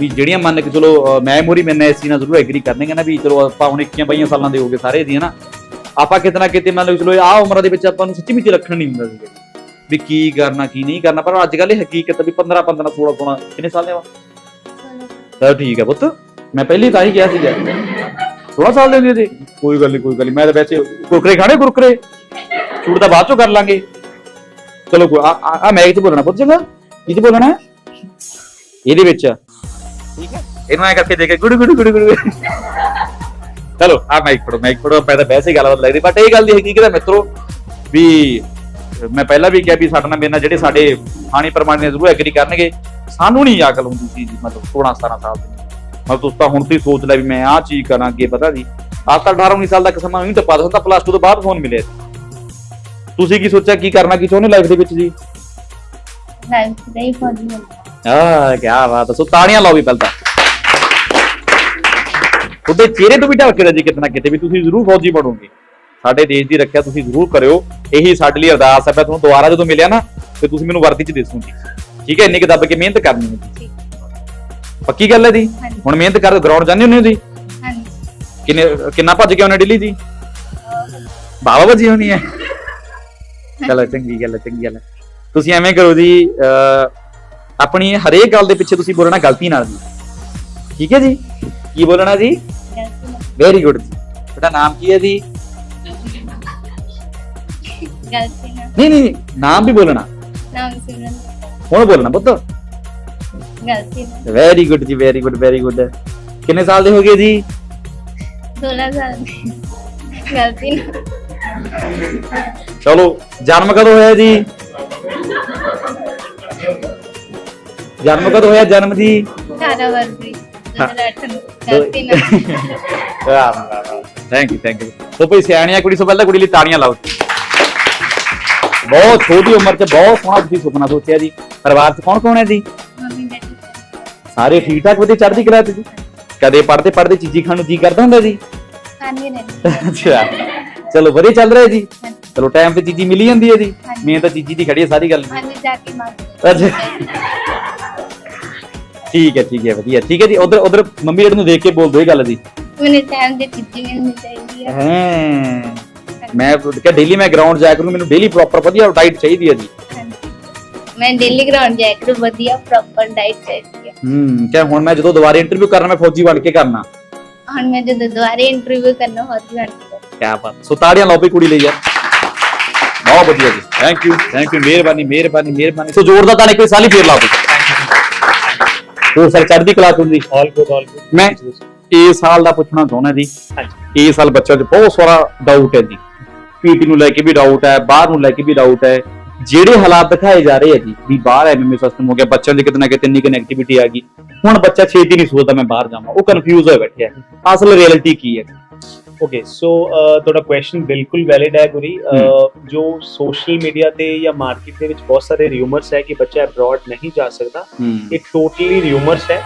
ਵੀ ਜਿਹੜੀਆਂ ਮੰਨ ਕੇ ਚਲੋ ਅਹ, ਮੈਂ ਮੋਰੀ ਮੈਨੇ ਇਸ ਚੀਜ਼ ਨਾਲ ਜ਼ਰੂਰ ਐਗਰੀ ਕਰਨਗੇ ਨਾ ਵੀ ਚਲੋ ਆਪਾਂ ਹੁਣ 21 22 ਸਾਲਾਂ ਦੇ ਹੋ ਗਏ ਸਾਰੇ ਦੀ ਹਨਾ? ਆਪਾਂ ਕਿਤੇ ਕਿਤੇ ਮੰਨ ਲਓ ਚਲੋ ਆਹ ਉਮਰਾਂ ਦੇ ਵਿੱਚ ਆਪਾਂ ਨੂੰ ਸੱਚੀ ਮੁੱਚੀ ਰੱਖਣ ਨਹੀਂ ਹੁੰਦਾ ਸੀਗਾ। ਵੀ ਕੀ ਕਰਨਾ, ਕੀ ਨਹੀਂ ਕਰਨਾ, ਪਰ ਅੱਜ ਕੱਲ੍ਹ ਇਹ ਹਕੀਕਤ ਵੀ 15 15 16 16 ਕਿੰਨੇ ਸਾਲ ਦੇ ਵਾ ਚਲੋ ਠੀਕ ਹੈ ਪੁੱਤ, ਮੈਂ ਪਹਿਲੀ ਤਾਂ ਹੀ ਕਿਹਾ ਸੀਗਾ। 16 ਸਾਲ ਦੇ ਹੁੰਦੇ ਜੀ। ਕੋਈ ਗੱਲ ਨਹੀਂ ਕੋਈ ਗੱਲ ਨਹੀਂ ਮੈਂ ਤਾਂ ਵੈਸੇ ਕੁਰਕਰੇ ਖਾਣੇ ਕੁਰਕਰੇ। ਛੂਟ ਤਾਂ ਬਾਅਦ ਚੋਂ ਕਰ ਲਾਂਗੇ। ਚਲੋ ਕੋਈ, ਆ, ਆ- ਮੈਂ ਇਹ 'ਚ ਬੋਲਣਾ ਪੁੱਤ ਚੰਗਾ। ਇਹ ਬੋਲਣਾ ਇਹਦੇ ਵਿੱਚ। ਠੀਕ ਹੈ ਇਹਨੂੰ ਐ ਕਰਕੇ ਦੇ ਕੇ ਗੁੜ ਗੁੜ ਗੁੜ ਗੁੜ। ਚਲੋ ਆ ਮਾਈਕ ਫੜੋ ਮਾਈਕ ਫੜੋ ਤਾਂ ਵੈਸੇ ਹੀ ਗੱਲਬਾਤ ਲੱਗਦੀ ਬਟ ਇਹ ਗੱਲ ਦੀ ਹਕੀਕਤ ਹੈ ਮਿੱਤਰੋ ਵੀ ਮੈਂ ਪਹਿਲਾਂ ਵੀ ਕਿਹਾ ਵੀ ਸਾਡੇ ਨਾਲ ਮੇਰੇ ਨਾਲ ਜਿਹੜੇ ਸਾਡੇ ਹਾਣੀ ਪ੍ਰਮਾਣੇ ਜ਼ਰੂਰ ਐਗਰੀ ਕਰਨਗੇ। ਸਾਨੂੰ ਨਹੀਂ ਅਕਲ ਹੁੰਦੀ ਸੀ ਜੀ ਮਤਲਬ 16 17 ਸਾਲ ਦੇ। ਮਤਲਬ ਤੁਸੀਂ ਤਾਂ ਹੁਣ ਤੋਂ ਹੀ ਸੋਚ ਲਿਆ ਵੀ ਮੈਂ ਆਹ ਚੀਜ਼ ਕਰਾਂ ਅੱਗੇ ਪਤਾ ਨਹੀਂ ਆਹ ਤਾਂ 18 19 ਸਾਲ ਦਾ ਸਮਾਂ ਨਹੀਂ ਟੱਪਾ ਹੁੰਦਾ ਪਲੱਸ 2 ਤੋਂ ਬਾਅਦ ਫੋਨ ਮਿਲੇ ਤੁਸੀਂ ਕੀ ਸੋਚਿਆ ਕੀ ਕਰਨਾ ਕੀ ਚਾਹੁੰਦੇ ਲਾਈਫ ਦੇ ਵਿੱਚ ਜੀ? ਲਾਈਫ ਦੇ ਹੀ ਫੌਜੀ ਹੁੰਦਾ ਆਹ ਕੀ ਬਾਤ ਹੈ ਸੋ ਤਾੜੀਆਂ ਲਾਓ ਵੀ ਪਹਿਲਾਂ। ਉਹਦੇ ਚਿਹਰੇ ਤੋਂ ਵੀ ਢੱਕ ਕੇ ਜੀ ਕਿਤਨਾ ਕਿਤੇ ਵੀ ਤੁਸੀਂ ਜ਼ਰੂਰ ਫੌਜੀ ਬਣੋਗੇ। ਸਾਡੇ ਦੇਸ਼ ਦੀ ਰੱਖਿਆ ਤੁਸੀਂ ਜ਼ਰੂਰ ਕਰਿਓ। ਇਹੀ ਸਾਡੇ ਲਈ ਅਰਦਾਸ ਹੈ। ਮੈਂ ਤੁਹਾਨੂੰ ਦੁਬਾਰਾ ਜਦੋਂ ਮਿਲਿਆ ਨਾ ਤੇ ਤੁਸੀਂ ਮੈਨੂੰ ਵਰਦੀ 'ਚ ਦਿਸੂਗੀ ਠੀਕ ਹੈ ਇੰਨੀ ਕਿ ਦੱਬ ਕੇ ਮਿਹਨਤ ਕਰਨੀ ਹੈ। ਠੀਕ। ਪੱਕੀ ਗੱਲ ਹੈ ਜੀ। ਹੁਣ ਮਿਹਨਤ ਕਰ ਗਰਾਊਂਡ ਜਾਂਦੇ ਹੁੰਦੇ ਹੋ ਜੀ? ਹਾਂਜੀ। ਕਿੰਨੇ ਕਿੰਨਾ ਭੱਜ ਕੇ ਆਉਣਾ ਡੇਲੀ ਜੀ? ਬਾਬਾ ਭੱਜੀ ਹੋਣੀ ਹੈ। ਚਲੋ ਚੰਗੀ ਗੱਲ ਹੈ ਚੰਗੀ ਗੱਲ ਹੈ। ਤੁਸੀਂ ਐਵੇਂ ਕਰੋ ਜੀ ਆਪਣੀ ਹਰੇਕ ਗੱਲ ਦੇ ਪਿੱਛੇ ਤੁਸੀਂ ਬੋਲਣਾ ਗਲਤੀ ਨਾਲ ਜੀ। ਠੀਕ ਹੈ ਜੀ? ਕੀ ਬੋਲਣਾ ਜੀ? ਵੈਰੀ ਗੁੱਡ ਜੀ। ਤੁਹਾਡਾ ਨਾਮ ਕੀ ਹੈ ਜੀ? ਨਹੀਂ ਨਹੀਂ ਨਾਮ ਵੀ ਬੋਲਣਾ। ਨਾਮ ਸਿਮਰਨ ਹੁਣ ਬੋਲਣਾ ਪੁੱਤ। ਗਲਤੀ ਵੈਰੀ ਗੁੱਡ ਜੀ ਵੈਰੀ ਗੁੱਡ ਵੈਰੀ ਗੁੱਡ ਕਿੰਨੇ ਸਾਲ ਦੇ ਹੋ ਗਏ ਜੀ? 16 ਸਾਲ ਗਲਤੀ ਚਲੋ, ਜਨਮ ਕਦੋਂ ਹੋਇਆ ਜੀ? ਜਨਮ ਕਦੋਂ ਹੋਇਆ ਜਨਮ ਜੀ? 18 ਵਰਸੀ 2008 ਨੂੰ ਗਲਤੀ ਨਾਲ thank you thank you so ਕੋਈ ਸਿਆਣੀਆਂ ਕੁੜੀ ਸੋ ਪਹਿਲਾਂ ਕੁੜੀ ਲਈ ਤਾੜੀਆਂ ਲਾਓ ਬਹੁਤ ਛੋਟੀ ਉਮਰ 'ਚ ਬਹੁਤ ਸੋਹਣਾ ਤੁਸੀਂ ਸੁਪਨਾ ਸੋਚਿਆ ਜੀ। ਪਰਿਵਾਰ 'ਚ ਕੌਣ ਕੌਣ ਹੈ ਜੀ? Mummy daddy. ਸਾਰੇ ਠੀਕ ਠਾਕ ਵਧੀਆ ਚੜ੍ਹਦੀ ਕਲਾ ਜੀ? ਕਦੇ ਪੜਦੇ ਪੜਦੇ ਚੀਜ਼ੀ ਖਾਣ ਨੂੰ ਜੀ ਕਰਦਾ ਹੁੰਦਾ ਜੀ? ਖਾਣੀ ਅੱਛਾ। ਚਲੋ ਵਧੀਆ ਚੱਲ ਰਿਹਾ ਜੀ। ਚਲੋ ਟਾਈਮ ਤੇ ਚੀਜ਼ੀ ਮਿਲੀ ਜਾਂਦੀ ਹੈ ਜੀ। ਮੈਂ ਤਾਂ ਚੀਜ਼ੀ ਦੀ ਖੜੀ ਹੈ ਸਾਰੀ ਗੱਲ ਹਾਂਜੀ ਜਾ ਕੇ ਮੰਗ ਅੱਛਾ। ਠੀਕ ਹੈ ਠੀਕ ਹੈ ਵਧੀਆ। ਠੀਕ ਹੈ ਜੀ ਉਧਰ ਉਧਰ ਮੰਮੀ ਡੈਡੀ ਨੂੰ ਦੇਖ ਕੇ ਬੋਲ ਦੋ ਇਹ ਗੱਲ ਜੀ ਮੈਨੂੰ ਟਾਈਮ ਦੇ ਚੀਜ਼ੀ ਮਿਲਣੀ ਚਾਹੀਦੀ ਹੈ ਹਾਂ। ਮੈਂ ਕਿ ਡੇਲੀ ਮੈਂ ਗਰਾਊਂਡ ਜਾਇਆ ਕਰੂੰ ਮੈਨੂੰ ਡੇਲੀ ਪ੍ਰੋਪਰ ਵਧੀਆ ਡਾਈਟ ਚਾਹੀਦੀ ਹੈ ਜੀ। ਹਾਂਜੀ। ਮੈਂ ਡੇਲੀ ਗਰਾਊਂਡ ਜਾਇਆ ਕਰੂੰ ਵਧੀਆ ਪ੍ਰੋਪਰ ਡਾਈਟ ਚਾਹੀਦੀ ਹੈ ਹੂੰ ਕਿ ਹੁਣ ਮੈਂ ਜਦੋਂ ਦੁਬਾਰਾ ਇੰਟਰਵਿਊ ਕਰਨਾ ਮੈਂ ਫੌਜੀ ਬਣ ਕੇ ਕਰਨਾ। ਹੁਣ ਮੈਂ ਜਦੋਂ ਦੁਬਾਰੇ ਇੰਟਰਵਿਊ ਕਰਨਾ ਹੋ ਜੀ ਕੀ ਬਾਤ ਸੋ ਤਾੜੀਆਂ ਲਾਓ ਵੀ ਕੁੜੀ ਲਈ ਯਾਰ। ਬਹੁਤ ਵਧੀਆ ਜੀ। ਥੈਂਕ ਯੂ ਥੈਂਕ ਯੂ ਮਿਹਰਬਾਨੀ ਮਿਹਰਬਾਨੀ ਮਿਹਰਬਾਨੀ। ਸੋ ਜ਼ੋਰ ਦਾ ਤਾੜੀ ਕੋਈ ਸਾਲੀ ਫੇਰ ਲਾਓ ਹੋਰ ਸਰ ਚੜ੍ਹਦੀ ਕਲਾ ਹੁੰਦੀ? ਆਲ ਗੁੱਡ ਆਲ ਗੁੱਡ ਮੈਂ ਇਸ ਸਾਲ ਦਾ ਪੁੱਛਣਾ ਚਾਹੁੰਦਾ ਜੀ। ਹਾਂਜੀ। ਇਸ ਸਾਲ ਬੱਚਿਆਂ 'ਚ ਬਹੁਤ ਸਾਰਾ ਡਾਊਟ ਹੈ ਜੀ। ਪੀਟੀ ਨੂੰ ਲੈ ਕੇ ਵੀ ਡਾਊਟ ਹੈ ਬਾਹਰ ਨੂੰ ਲੈ ਕੇ ਵੀ ਡਾਊਟ ਹੈ। ਜਿਹੜੇ ਹਾਲਾਤ ਦਿਖਾਏ ਜਾ ਰਹੇ ਹੈ ਜੀ ਵੀ ਬਾਹਰ ਐਮਐਮਏ ਸਿਸਟਮ ਹੋ ਗਿਆ ਬੱਚਿਆਂ ਦੇ ਕਿਤੇ ਨਾ ਕਿਤੇ ਇੰਨੀ ਕਨੈਕਟੀਵਿਟੀ ਆ ਗਈ। ਹੁਣ ਬੱਚਾ ਛੇਤੀ ਨਹੀਂ ਸੋਚਦਾ ਮੈਂ ਬਾਹਰ ਜਾਵਾਂ ਉਹ ਕਨਫਿਊਜ਼ ਹੋਇਆ ਬੈਠਿਆ। ਅਸਲ ਰਿਐਲਿਟੀ ਕੀ ਹੈ? ਓਕੇ ਸੋ ਤੁਹਾਡਾ ਕੁਐਸਚਨ ਬਿਲਕੁਲ ਵੈਲਿਡ ਹੈ ਗੁਰੀ। ਅਹ, ਜੋ ਸੋਸ਼ਲ ਮੀਡੀਆ ਤੇ ਜਾਂ ਮਾਰਕੀਟ ਦੇ ਵਿੱਚ ਬਹੁਤ ਸਾਰੇ ਰਿਊਮਰਸ ਹੈ ਕਿ ਬੱਚਾ ਅਬਰੋਡ ਨਹੀਂ ਜਾ ਸਕਦਾ। ਇਹ ਟੋਟਲੀ ਰਿਊਮਰਸ ਹੈ।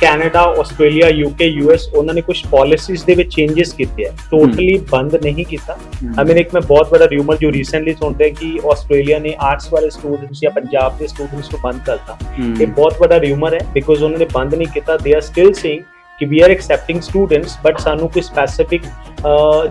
ਕੈਨੇਡਾ ਆਸਟ੍ਰੇਲੀਆ ਯੂਕੇ ਯੂਐਸ ਉਹਨਾਂ ਨੇ ਕੁਝ ਪਾਲਿਸੀਜ਼ ਦੇ ਵਿੱਚ ਚੇਂजेस ਕੀਤੇ ਹੈ। ਟੋਟਲੀ ਬੰਦ ਨਹੀਂ ਕੀਤਾ। ਆਈ ਮੀਨ ਇੱਕ ਮੈਂ ਬਹੁਤ ਬੜਾ ਰਿਊਮਰ ਜੋ ਰੀਸੈਂਟਲੀ ਸੁਣਦੇ ਕਿ ਆਸਟ੍ਰੇਲੀਆ ਨੇ ਆਰਟਸ ਵਾਲੇ ਸਟੂਡੈਂਟਸ ਜਾਂ ਪੰਜਾਬ ਦੇ ਸਟੂਡੈਂਟਸ ਨੂੰ ਬੰਦ ਕਰਤਾ। ਇਹ ਬਹੁਤ ਵੱਡਾ ਰਿਊਮਰ ਹੈ ਬਿਕੋਜ਼ ਉਹਨਾਂ ਨੇ ਬੰਦ ਨਹੀਂ ਕੀਤਾ। ਦੇ ਆਰ ਸਟਿਲ ਸੇਇੰਗ ਕਿ we are accepting students but ਸਾਨੂੰ ਕੋਈ ਸਪੈਸਿਫਿਕ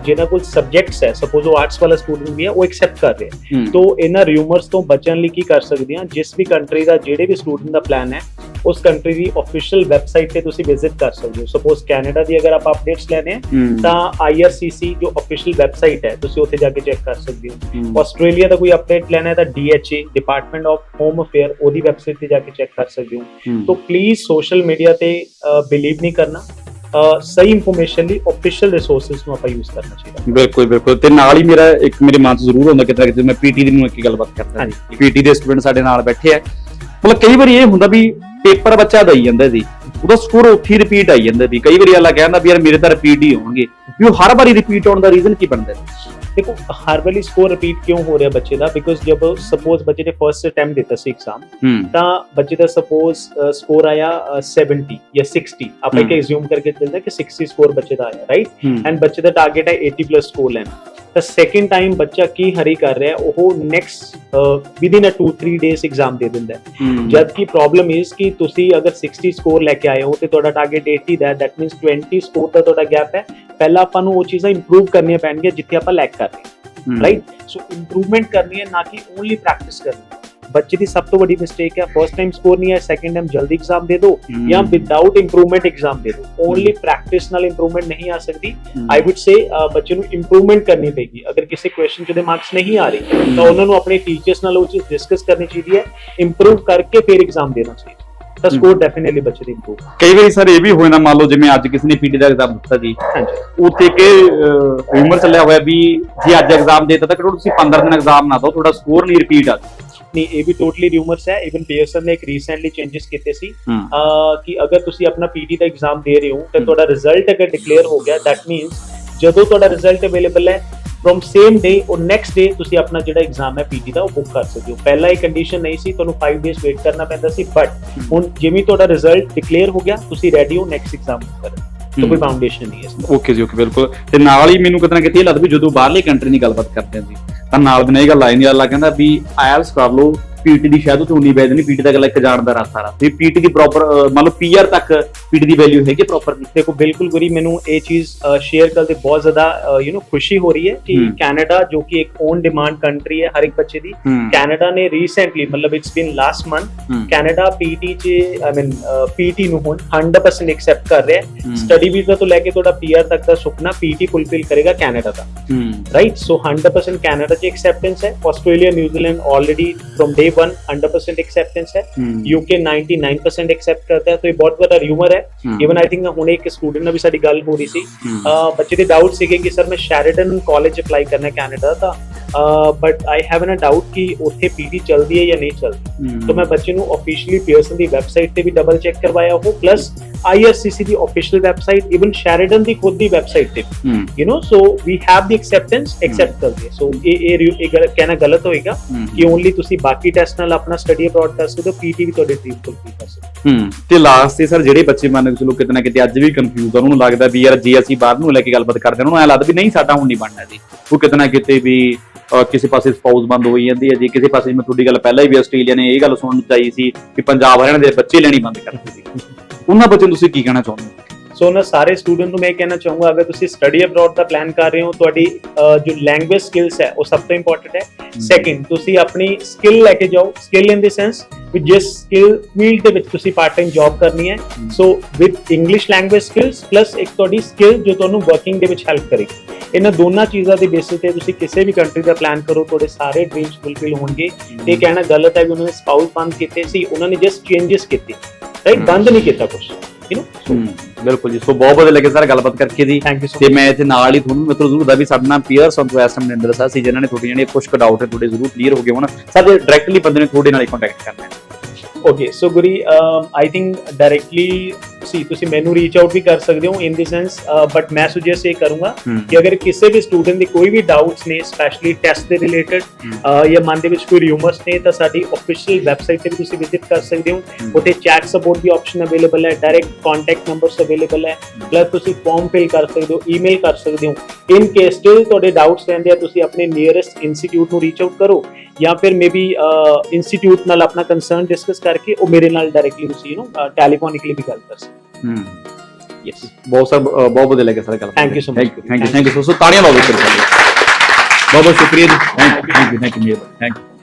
ਜਿਹਨਾਂ ਕੋਲ ਸਬਜੈਕਟਸ ਹੈ ਸਪੋਜ਼ ਉਹ ਆਰਟਸ ਵਾਲਾ ਸਟੂਡੈਂਟ ਵੀ ਹੈ ਉਹ ਐਕਸੈਪਟ ਕਰ ਰਿਹਾ ਹੈ ਤੋ ਇਹਨਾਂ ਰਿਊਮਰਸ ਤੋਂ ਬਚਣ ਲਈ ਕੀ ਕਰ ਸਕਦੇ ਹਾਂ ਜਿਸ ਵੀ ਕੰਟਰੀ ਦਾ ਜਿਹੜੇ ਵੀ ਸਟੂਡੈਂਟ ਦਾ ਪਲਾਨ ਹੈ ਉਸ ਕੰਟਰੀ ਦੀ ਅਫੀਸ਼ੀਅਲ ਵੈਬਸਾਈਟ ਤੇ ਤੁਸੀਂ ਵਿਜ਼ਿਟ ਕਰ ਸਕਦੇ ਹੋ ਸਪੋਜ਼ ਕੈਨੇਡਾ ਦੀ ਅਗਰ ਆਪਾਂ ਅਪਡੇਟਸ ਲੈਣੇ ਆ ਤਾਂ IRCC ਜੋ ਅਫੀਸ਼ੀਅਲ ਵੈਬਸਾਈਟ ਹੈ ਤੁਸੀਂ ਉੱਥੇ ਜਾ ਕੇ ਚੈੱਕ ਕਰ ਸਕਦੇ ਹੋ ਆਸਟ੍ਰੇਲੀਆ ਦਾ ਕੋਈ ਅਪਡੇਟ ਲੈਣਾ ਹੈ ਤਾਂ DHA department of home affair ਉਹਦੀ ਵੈਬਸਾਈਟ ਤੇ ਜਾ ਕੇ ਚੈੱਕ ਕਰ ਸਕਦੇ ਹੋ तो प्लीज सोशल मीडिया ਤੇ ਬਿਲੀਵ ਨਹੀਂ ਕਰਨਾ ਅਹ, ਸਹੀ ਇਨਫੋਰਮੇਸ਼ਨ ਲਈ ਅਫੀਸ਼ੀਅਲ ਰਿਸੋਰਸਸ ਨੂੰ ਆਪਾਂ ਯੂਜ਼ ਕਰਨਾ ਚਾਹੀਦਾ। ਬਿਲਕੁਲ ਬਿਲਕੁਲ। ਤੇ ਨਾਲ ਹੀ ਮੇਰਾ ਇੱਕ ਮੇਰੇ ਮਨ 'ਚ ਜ਼ਰੂਰ ਹੁੰਦਾ ਕਿਤੇ ਨਾ ਕਿਤੇ ਮੈਂ ਪੀਟੀ ਦੀ ਨੂੰ ਇੱਕ ਗੱਲਬਾਤ ਕਰਦਾ। ਪੀਟੀ ਦੇ ਸਟੂਡੈਂਟ ਸਾਡੇ ਨਾਲ ਬੈਠੇ ਆ। ਮਤਲਬ ਕਈ ਵਾਰੀ ਇਹ ਹੁੰਦਾ ਵੀ ਪੇਪਰ ਬੱਚਾ ਦਈ ਜਾਂਦਾ ਸੀ। ਉਹਦਾ ਸਕੋਰ ਉੱਥੇ ਹੀ ਰਿਪੀਟ ਆਈ ਜਾਂਦਾ ਵੀ ਕਈ ਵਾਰੀ ਅਗਲਾ ਕਹਿੰਦਾ ਵੀ ਯਾਰ ਮੇਰੇ ਤਾਂ ਰਿਪੀਟ ਹੀ ਹੋਣਗੇ। ਵੀ ਉਹ ਹਰ ਵਾਰੀ ਰਿਪੀਟ ਹੋਣ ਦਾ ਰੀਜ਼ਨ ਕੀ ਬਣਦਾ? ਹੈ ਦੇਖੋ ਹਰ ਵਾਰੀ ਸਕੋਰ ਰਿਪੀਟ ਕਿਉਂ ਹੋ ਰਿਹਾ ਬੱਚੇ ਦਾ ਬਿਕੋਜ਼ ਜਬ ਸਪੋਜ਼ ਬੱਚੇ ਨੇ ਫਰਸਟ ਅਟੈਂਪਟ ਦਿੱਤਾ ਸੀ ਐਗਜ਼ਾਮ ਹੂੰ ਤਾਂ ਬੱਚੇ ਦਾ ਸਪੋਜ਼ ਸਕੋਰ ਆਇਆ ਅ, 70 ਜਾਂ 60 ਆਪਾਂ ਇੱਕ ਹਮ। ਐਜ਼ਿਊਮ ਕਰਕੇ ਚੱਲਦੇ ਹਾਂ ਕਿ 60 ਸਕੋਰ ਬੱਚੇ ਦਾ ਆਇਆ ਰਾਈਟ ਹੂੰ ਐਂਡ ਬੱਚੇ ਦਾ ਟਾਰਗੇਟ ਹੈ 80 ਪਲੱਸ ਸਕੋਰ ਲੈਣਾ ਤਾਂ ਸੈਕਿੰਡ ਟਾਈਮ ਬੱਚਾ ਕੀ ਹਰੀ ਕਰ ਰਿਹਾ ਉਹ next within uh 2 3 days exam ਦੇ ਦਿੰਦਾ ਜਦ ਕਿ ਪ੍ਰੋਬਲਮ ਇਸ ਕਿ ਤੁਸੀਂ ਅਗਰ 60 ਸਕੋਰ ਲੈ ਕੇ ਆਏ ਹੋ ਤੇ ਤੁਹਾਡਾ ਟਾਰਗੇਟ 80 ਦਾ ਦੈਟ ਮੀਨਸ 20 ਸਕੋਰ ਦਾ ਤੁਹਾਡਾ ਗੈਪ ਹੈ। ਪਹਿਲਾਂ ਆਪਾਂ ਨੂੰ ਉਹ ਚੀਜ਼ਾਂ ਇੰਪਰੂਵ ਕਰਨੀਆਂ ਪੈਣਗੀਆਂ ਜਿੱਥੇ ਆਪਾਂ ਲੈਕ ਕਰ ਰਹੇ ਰਾਈਟ ਸੋ ਇੰਪਰੂਵਮੈਂਟ ਕਰਨੀ ਹੈ ਨਾ ਕਿ ਓਨਲੀ ਪ੍ਰੈਕਟਿਸ ਕਰਨੀ ਹੈ। ਬੱਚੇ ਦੀ ਸਭ ਤੋਂ ਵੱਡੀ ਮਿਸਟੇਕ ਹੈ ਫਰਸਟ ਟਾਈਮ ਸਕੋਰ ਨਹੀਂ ਹੈ ਸੈਕੰਡ ਟਾਈਮ ਜਲਦੀ ਐਗਜ਼ਾਮ ਦੇ ਦਿਓ। ਜਾਂ ਵਿਦਆਊਟ ਇੰਪਰੂਵਮੈਂਟ ਐਗਜ਼ਾਮ ਦੇ ਦਿਓ। ਓਨਲੀ ਪ੍ਰੈਕਟਿਸ ਨਾਲ ਇੰਪਰੂਵਮੈਂਟ ਨਹੀਂ ਆ ਸਕਦੀ। ਆਈ ਊਡ ਸੇ ਬੱਚੇ ਨੂੰ ਇੰਪਰੂਵਮੈਂਟ ਕਰਨੀ ਪਏਗੀ। ਅਗਰ ਕਿਸੇ ਕੁਐਸਚਨ 'ਚ ਦੇ ਮਾਰਕਸ ਨਹੀਂ ਆ ਰਹੇ ਤਾਂ ਉਹਨਾਂ ਨੂੰ ਆਪਣੇ ਟੀਚਰਸ ਨਾਲ ਉਹ ਚੀਜ਼ ਡਿਸਕਸ ਕਰਨੀ ਚਾਹੀਦੀ ਹੈ। ਇੰਪਰੂਵ ਕਰਕੇ ਫਿਰ ਐਗਜ਼ਾਮ ਦੇਣਾ ਚਾਹੀਦਾ। ਤਾਂ ਸਕੋਰ ਡੈਫੀਨਿਟਲੀ ਬੱਚੇ ਦੀ ਇੰਪਰੂਵ ਕਈ ਵਾਰੀ ਸਰ ਇਹ ਵੀ ਹੋਏ ਨਾ ਮੰਨ ਲਓ ਜਿਵੇਂ ਅੱਜ ਕਿਸੇ ਨੇ ਪੀਟੀ ਦਾ ਐਗਜ਼ਾਮ ਦਿੱਤਾ ਜੀ। ਉੱਥੇ ਕਿ ਰਿਮਰ ਚੱਲਿਆ ਹੋਇਆ ਵੀ ਜੇ ਅੱਜ ਐਗਜ਼ਾਮ ਦੇਤਾ ਤਾਂ ਕਰੋ ਤੁਸੀਂ 15 ਦਿਨ ਐਗਜ਼ਾਮ ਨਾ ਦਿਓ ਤੁਹਾਡਾ ਸਕੋਰ ਨਹੀਂ ਰਿਪੀਟ ਆ। ਨਹੀਂ ਇਹ ਵੀ ਟੋਟਲੀ ਰਿਊਮਰਸ ਹੈ ਇਵਨ ਪੀਅਰਸਨ ਨੇ ਇੱਕ ਰੀਸੈਂਟਲੀ ਚੇਂजेस ਕੀਤੇ ਸੀ ਕਿ ਅਗਰ ਤੁਸੀਂ ਆਪਣਾ ਪੀਟੀ ਦਾ ਐਗਜ਼ਾਮ ਦੇ ਰਹੇ ਹੋ ਤਾਂ। ਤੁਹਾਡਾ ਰਿਜ਼ਲਟ ਅਗਰ ਡਿਕਲੇਅਰ ਹੋ ਗਿਆ ਦੈਟ ਮੀਨਸ ਜਦੋਂ ਤੁਹਾਡਾ ਰਿਜ਼ਲਟ ਅਵੇਲੇਬਲ ਹੈ from same day or next day ਤੁਸੀਂ ਆਪਣਾ ਜਿਹੜਾ ਐਗਜ਼ਾਮ ਹੈ ਪੀਟੀ ਦਾ ਉਹ ਬੁੱਕ ਕਰ ਸਕਦੇ ਹੋ। ਪਹਿਲਾਂ ਇਹ ਕੰਡੀਸ਼ਨ ਨਹੀਂ ਸੀ ਤੁਹਾਨੂੰ 5 ਡੇਜ਼ ਵੇਟ ਕਰਨਾ ਪੈਂਦਾ ਸੀ ਬਟ ਹੁਣ ਜਿਵੇਂ ਤੁਹਾਡਾ ਰਿਜ਼ਲਟ ਡਿਕਲੇਅਰ ਹੋ ਗਿਆ ਤੁਸੀਂ ਰੈਡੀ ਹੋ ਨੈਕਸਟ ਐਗਜ਼ਾਮ ਕਰਨ। ਤਾਂ ਕੋਈ। ਫਾਊਂਡੇਸ਼ਨ ਨਹੀਂ ਹੈ ਓਕੇ ਜੀ ਓਕੇ ਬਿਲਕੁਲ ਤੇ ਨਾਲ ਹੀ ਮੈਨੂੰ ਕਿਤੇ ਨਾ ਕਿਤੇ ਇਹ ਲੱਗਦਾ ਵੀ ਜਦੋਂ ਬਾਹਰਲੀ ਕੰਟਰੀ ਦੀ ਗੱਲਬਾਤ ਕਰਦੇ ਆਂ ਜੀ ਤਾਂ ਨਾਲ ਦੀ ਇਹ ਗੱਲ ਆਈ ਨਹੀਂ ਅੱਲਾ ਕਹਿੰਦਾ ਵੀ ਆਇਲਸ ਕਰ ਲਓ ਪੀਟੀ ਦੀ ਸ਼ਾਇਦ ਉਹ ਉਨੀ ਵੈਦ ਨਹੀਂ ਪੀਟੀ ਦਾ ਗੱਲ ਇੱਕ ਜਾਣ ਦਾ ਰਸਤਾ ਰਾ ਵੀ ਪੀਟੀ ਦੀ ਪ੍ਰੋਪਰ ਮੰਨ ਲਓ ਪੀਆਰ ਤੱਕ ਪੀਟੀ ਦੀ ਵੈਲਿਊ ਹੈਗੀ ਪ੍ਰੋਪਰ ਦੇਖੋ ਬਿਲਕੁਲ ਗੁਰੀ ਮੈਨੂੰ ਇਹ ਚੀਜ਼ ਸ਼ੇਅਰ ਕਰਦੇ ਬਹੁਤ ਜ਼ਿਆਦਾ ਯੂ نو ਖੁਸ਼ੀ ਹੋ ਰਹੀ ਹੈ ਕਿ। ਕੈਨੇਡਾ ਜੋ ਕਿ ਇੱਕ ਓਨ ਡਿਮਾਂਡ ਕੰਟਰੀ ਹੈ ਹਰ ਇੱਕ ਬੱਚੇ ਦੀ ਕੈਨੇਡਾ ਨੇ ਰੀਸੈਂਟਲੀ ਮਤਲਬ it's been last month Canada PT ਚ ਆਈ ਮੀਨ ਪੀਟੀ ਨੂੰ ਹੁਣ 100% ਐਕਸੈਪਟ ਕਰ ਰਿਹਾ ਹੈ। ਸਟੱਡੀ ਵੀਜ਼ਾ ਤੋਂ ਲੈ ਕੇ ਤੁਹਾਡਾ ਪੀਆਰ ਤੱਕ ਦਾ ਸੁਪਨਾ ਪੀਟੀ ਫੁੱਲਫਿਲ ਕਰੇਗਾ ਕੈਨੇਡਾ ਦਾ। ਰਾਈਟ ਸੋ 100% ਕੈਨੇਡਾ ਚ ਐਕਸੈਪਟੈਂਸ ਹੈ। Australia New Zealand already from day 1 100% acceptance है ਹੂੰ यूके 99% एक्सेप्ट करता है तो ये बहुत बड़ा र्यूमर है ਹੂੰ। ਇਵਨ ਆਈ ਥਿੰਕ ਹੁਣ ਇੱਕ ਸਟੂਡੈਂਟ ਨਾਲ ਵੀ ਸਾਡੀ ਗੱਲ ਹੋ ਰਹੀ ਸੀ ਹੂੰ। ਅਹ ਬੱਚੇ ਦੇ ਡਾਊਟ ਸੀਗੇ ਕਿ ਸਰ ਮੈਂ ਸ਼ੈਰੀਡਨ ਕਾਲਜ ਅਪਲਾਈ ਕਰਨਾ ਹੈ Canada the but I have an doubt ਕਿ ਉੱਥੇ ਪੀਟੀ ਚੱਲਦੀ ਹੈ ਜਾਂ ਨਹੀਂ ਚੱਲਦੀ ਹੂੰ। तो मैं बच्चे ਨੂੰ ऑफिशियली ਪੀਅਰਸਨ ਦੀ ਵੈਬਸਾਈਟ ਤੇ ਵੀ ਡਬਲ ਚੈੱਕ ਕਰਵਾਇਆ ਉਹ ਪਲੱਸ ਆਈਆਰਸੀਸੀ ਦੀ ਆਫੀਸ਼ੀਅਲ ਵੈਬਸਾਈਟ ਇਵਨ ਸ਼ੈਰੀਡਨ ਦੀ ਖੁਦ ਦੀ ਵੈਬਸਾਈਟ ਤੇ ਹੂੰ you know so we have the acceptance accept ਕਰਦੇ ਸੋ ਇਹ ਇਹ ਰਿ- ਇਹ ਗਲਤ ਕਹਿਣਾ ਗਲਤ ਹੋਏਗਾ ਹੂੰ। ਕਿ ਓਨਲੀ ਤੁਸੀਂ ਬਾਕੀ ਟੈਸਟ ਨਾਲ ਆਪਣਾ ਸਟੱਡੀ ਅਬਰੋਡ ਕਰ ਸਕਦੇ ਹੋ ਪੀਟੀ ਵੀ ਤੁਹਾਡੇ ਟ੍ਰੀਟ ਫੁੱਲਫਿਲ ਕਰ ਸਕਦੇ। ਹੂੰ ਤੇ ਲਾਸਟ ਤੇ ਸਰ ਜਿਹੜੇ ਬੱਚੇ ਮੰਨ ਕੇ ਚਲੋ ਕਿਤੇ ਨਾ ਕਿਤੇ ਅੱਜ ਵੀ ਕਨਫਿਊਜ਼ ਆ ਉਹਨਾਂ ਨੂੰ ਲੱਗਦਾ ਵੀ ਯਾਰ ਜੇ ਅਸੀਂ ਬਾਹਰ ਨੂੰ ਲੈ ਕੇ ਗੱਲਬਾਤ ਕਰਦੇ ਉਹਨਾਂ ਨੂੰ ਐ ਲੱਗਦਾ ਵੀ ਨਹੀਂ ਸਾਡਾ ਹੁਣ ਨਹੀਂ ਬਣਨਾ ਜੀ। ਉਹ ਕਿਤੇ ਨਾ ਕਿਤੇ ਵੀ ਕਿਸੇ ਪਾਸੇ ਸਪਾਊਸ ਬੰਦ ਹੋਈ ਜਾਂਦੀ ਹੈ ਜੀ ਕਿਸੇ ਪਾਸੇ ਜਿਵੇਂ ਤੁਹਾਡੀ ਗੱਲ ਪਹਿਲਾਂ ਹੀ ਵੀ ਆਸਟ੍ਰੇਲੀਆ ਨੇ ਇਹ ਗੱਲ ਸੁਣਨ ਚਾਹੀ ਸੀ ਕਿ ਪੰਜਾਬ ਹਰਿਆਣਾ ਦੇ ਬੱਚੇ ਲੈਣੀ ਬੰਦ ਕਰਤੀ ਸੀ ਉਹਨਾਂ ਬੱਚਿਆਂ ਨੂੰ ਤੁਸੀਂ ਕੀ ਕਹਿਣਾ ਚਾਹੁੰਦੇ ਹੋ? ਸੋ ਨਾ ਸਾਰੇ ਸਟੂਡੈਂਟ ਨੂੰ ਮੈਂ ਇਹ ਕਹਿਣਾ ਚਾਹੂੰਗਾ ਅਗਰ ਤੁਸੀਂ ਸਟੱਡੀ ਅਬਰੋਡ ਦਾ ਪਲਾਨ ਕਰ ਰਹੇ ਹੋ ਤੁਹਾਡੀ ਜੋ ਲੈਂਗੁਏਜ ਸਕਿੱਲਸ ਹੈ ਉਹ ਸਭ ਤੋਂ ਇੰਪੋਰਟੈਂਟ ਹੈ। ਸੈਕਿੰਡ ਤੁਸੀਂ ਆਪਣੀ ਸਕਿੱਲ ਲੈ ਕੇ ਜਾਓ। ਸਕਿੱਲ ਇਨ ਦੀ ਸੈਂਸ ਵੀ ਜਿਸ ਸਕਿੱਲ ਫੀਲਡ ਦੇ ਵਿੱਚ ਤੁਸੀਂ ਪਾਰਟ ਟਾਈਮ ਜੌਬ ਕਰਨੀ ਹੈ so with English language skills plus ਇੱਕ ਤੁਹਾਡੀ ਸਕਿੱਲ ਜੋ ਤੁਹਾਨੂੰ ਵਰਕਿੰਗ ਦੇ ਵਿੱਚ ਹੈਲਪ ਕਰੇਗੀ ਇਹਨਾਂ ਦੋਨਾਂ ਚੀਜ਼ਾਂ ਦੇ ਬੇਸਿਸ ਤੇ ਤੁਸੀਂ ਕਿਸੇ ਵੀ ਕੰਟਰੀ ਦਾ ਪਲਾਨ ਕਰੋ ਤੁਹਾਡੇ ਸਾਰੇ ਡ੍ਰੀਮਸ ਫੁੱਲਫਿਲ ਹੋਣਗੇ। ਇਹ ਕਹਿਣਾ ਗਲਤ ਹੈ ਵੀ ਉਹਨਾਂ ਨੇ ਸਪਾਊਸ ਬੰਦ ਕੀਤੇ ਸੀ ਉਹਨਾਂ ਨੇ ਜਸਟ ਚੇਂਜਸ ਕੀਤੇ। ਰਾਈਟ ਬੰਦ ਨਹੀਂ ਕੀਤਾ ਕੁਝ ਯੂ نو ਬਿਲਕੁਲ ਜੀ। ਸੋ ਬਹੁਤ ਵਧੀਆ ਲੱਗੇ ਸਰ ਗੱਲਬਾਤ ਕਰਕੇ ਜੀ। ਥੈਂਕ ਯੂ ਸੋ ਤੇ ਮੈਂ ਇੱਥੇ ਨਾਲ ਹੀ ਤੁਹਾਨੂੰ ਮਿੱਤਰੋ ਜ਼ਰੂਰ ਦਾ ਵੀ ਸਾਡੇ ਨਾਲ Pearson SM Maninder Sahib ਸੀ ਜਿਨ੍ਹਾਂ ਨੇ ਤੁਹਾਡੀ ਜਿਹੜੇ ਕੁਝ ਡਾਊਟ ਹੈ ਤੁਹਾਡੇ ਜ਼ਰੂਰ ਕਲੀਅਰ ਹੋ ਗਏ ਹੋਣ। ਸਾਡੇ ਡਾਇਰੈਕਟਲੀ ਬੰਦੇ ਨੇ ਤੁਹਾਡੇ ਨਾਲ ਹੀ ਕੰਟੈਕਟ ਕਰਨਾ ਹੈ। Okay so Guri I think directly ਸੀ ਤੁਸੀਂ ਮੈਨੂੰ ਰੀਚ ਆਊਟ ਵੀ ਕਰ ਸਕਦੇ ਹੋ ਇਨ ਦੀ ਸੈਂਸ ਬਟ ਮੈਂ ਸੁਜੈਸਟ ਇਹ ਕਰੂੰਗਾ ਹੂੰ। ਕਿ ਅਗਰ ਕਿਸੇ ਵੀ ਸਟੂਡੈਂਟ ਦੀ ਕੋਈ ਵੀ ਡਾਊਟਸ ਨੇ ਸਪੈਸ਼ਲੀ ਟੈਸਟ ਦੇ ਰਿਲੇਟਡ ਜਾਂ ਮਨ ਦੇ ਵਿੱਚ ਕੋਈ ਰਿਊਮਰਸ ਨੇ ਤਾਂ ਸਾਡੀ ਆਫੀਸ਼ੀਅਲ ਵੈਬਸਾਈਟ ਤੇ ਵੀ ਤੁਸੀਂ ਵਿਜ਼ਿਟ ਕਰ ਸਕਦੇ ਹੋ। ਉੱਥੇ ਚੈਟ ਸਪੋਰਟ ਦੀ ਆਪਸ਼ਨ ਅਵੇਲੇਬਲ ਹੈ ਡਾਇਰੈਕਟ ਕੰਟੈਕਟ ਨੰਬਰਸ ਅਵੇਲੇਬਲ ਹੈ ਪਲੱਸ ਤੁਸੀਂ ਫਾਰਮ ਫਿਲ ਕਰ ਸਕਦੇ ਹੋ ਈਮੇਲ ਕਰ ਸਕਦੇ ਹੋ। ਇਨ ਕੇਸ ਸਟਿਲ ਤੁਹਾਡੇ ਡਾਊਟਸ ਰਹਿੰਦੇ ਆ ਤੁਸੀਂ ਆਪਣੇ ਨੀਅਰੈਸਟ ਇੰਸਟੀਚਿਊਟ ਨੂੰ ਰੀਚ ਆਊਟ ਕਰੋ ਜਾਂ ਫਿਰ ਮੇਬੀ ਇੰਸਟੀਚਿਊਟ ਨਾਲ ਆਪਣਾ ਕੰਸਰਨ ਡਿਸਕਸ ਕਰਕੇ ਉਹ ਮੇਰੇ ਨਾਲ ਡਾਇਰੈਕਟਲੀ ਤੁਸੀਂ ਯੂ نو ਟੈਲੀਫੋਨਿਕਲੀ ਵੀ ਗੱਲ ਕਰ ਸਕਦੇ ਹੂੰ ਯੈਸ ਬਹੁਤ ਸਰ ਬਹੁਤ ਵਧੀਆ ਲੱਗਿਆ ਸਰ ਗੱਲ Thank you so much. Thank you thank you so ਤਾੜੀਆਂ ਲਾਓ ਸਰ ਬਹੁਤ ਬਹੁਤ ਸ਼ੁਕਰੀਆ ਜੀ thank you thank you thank you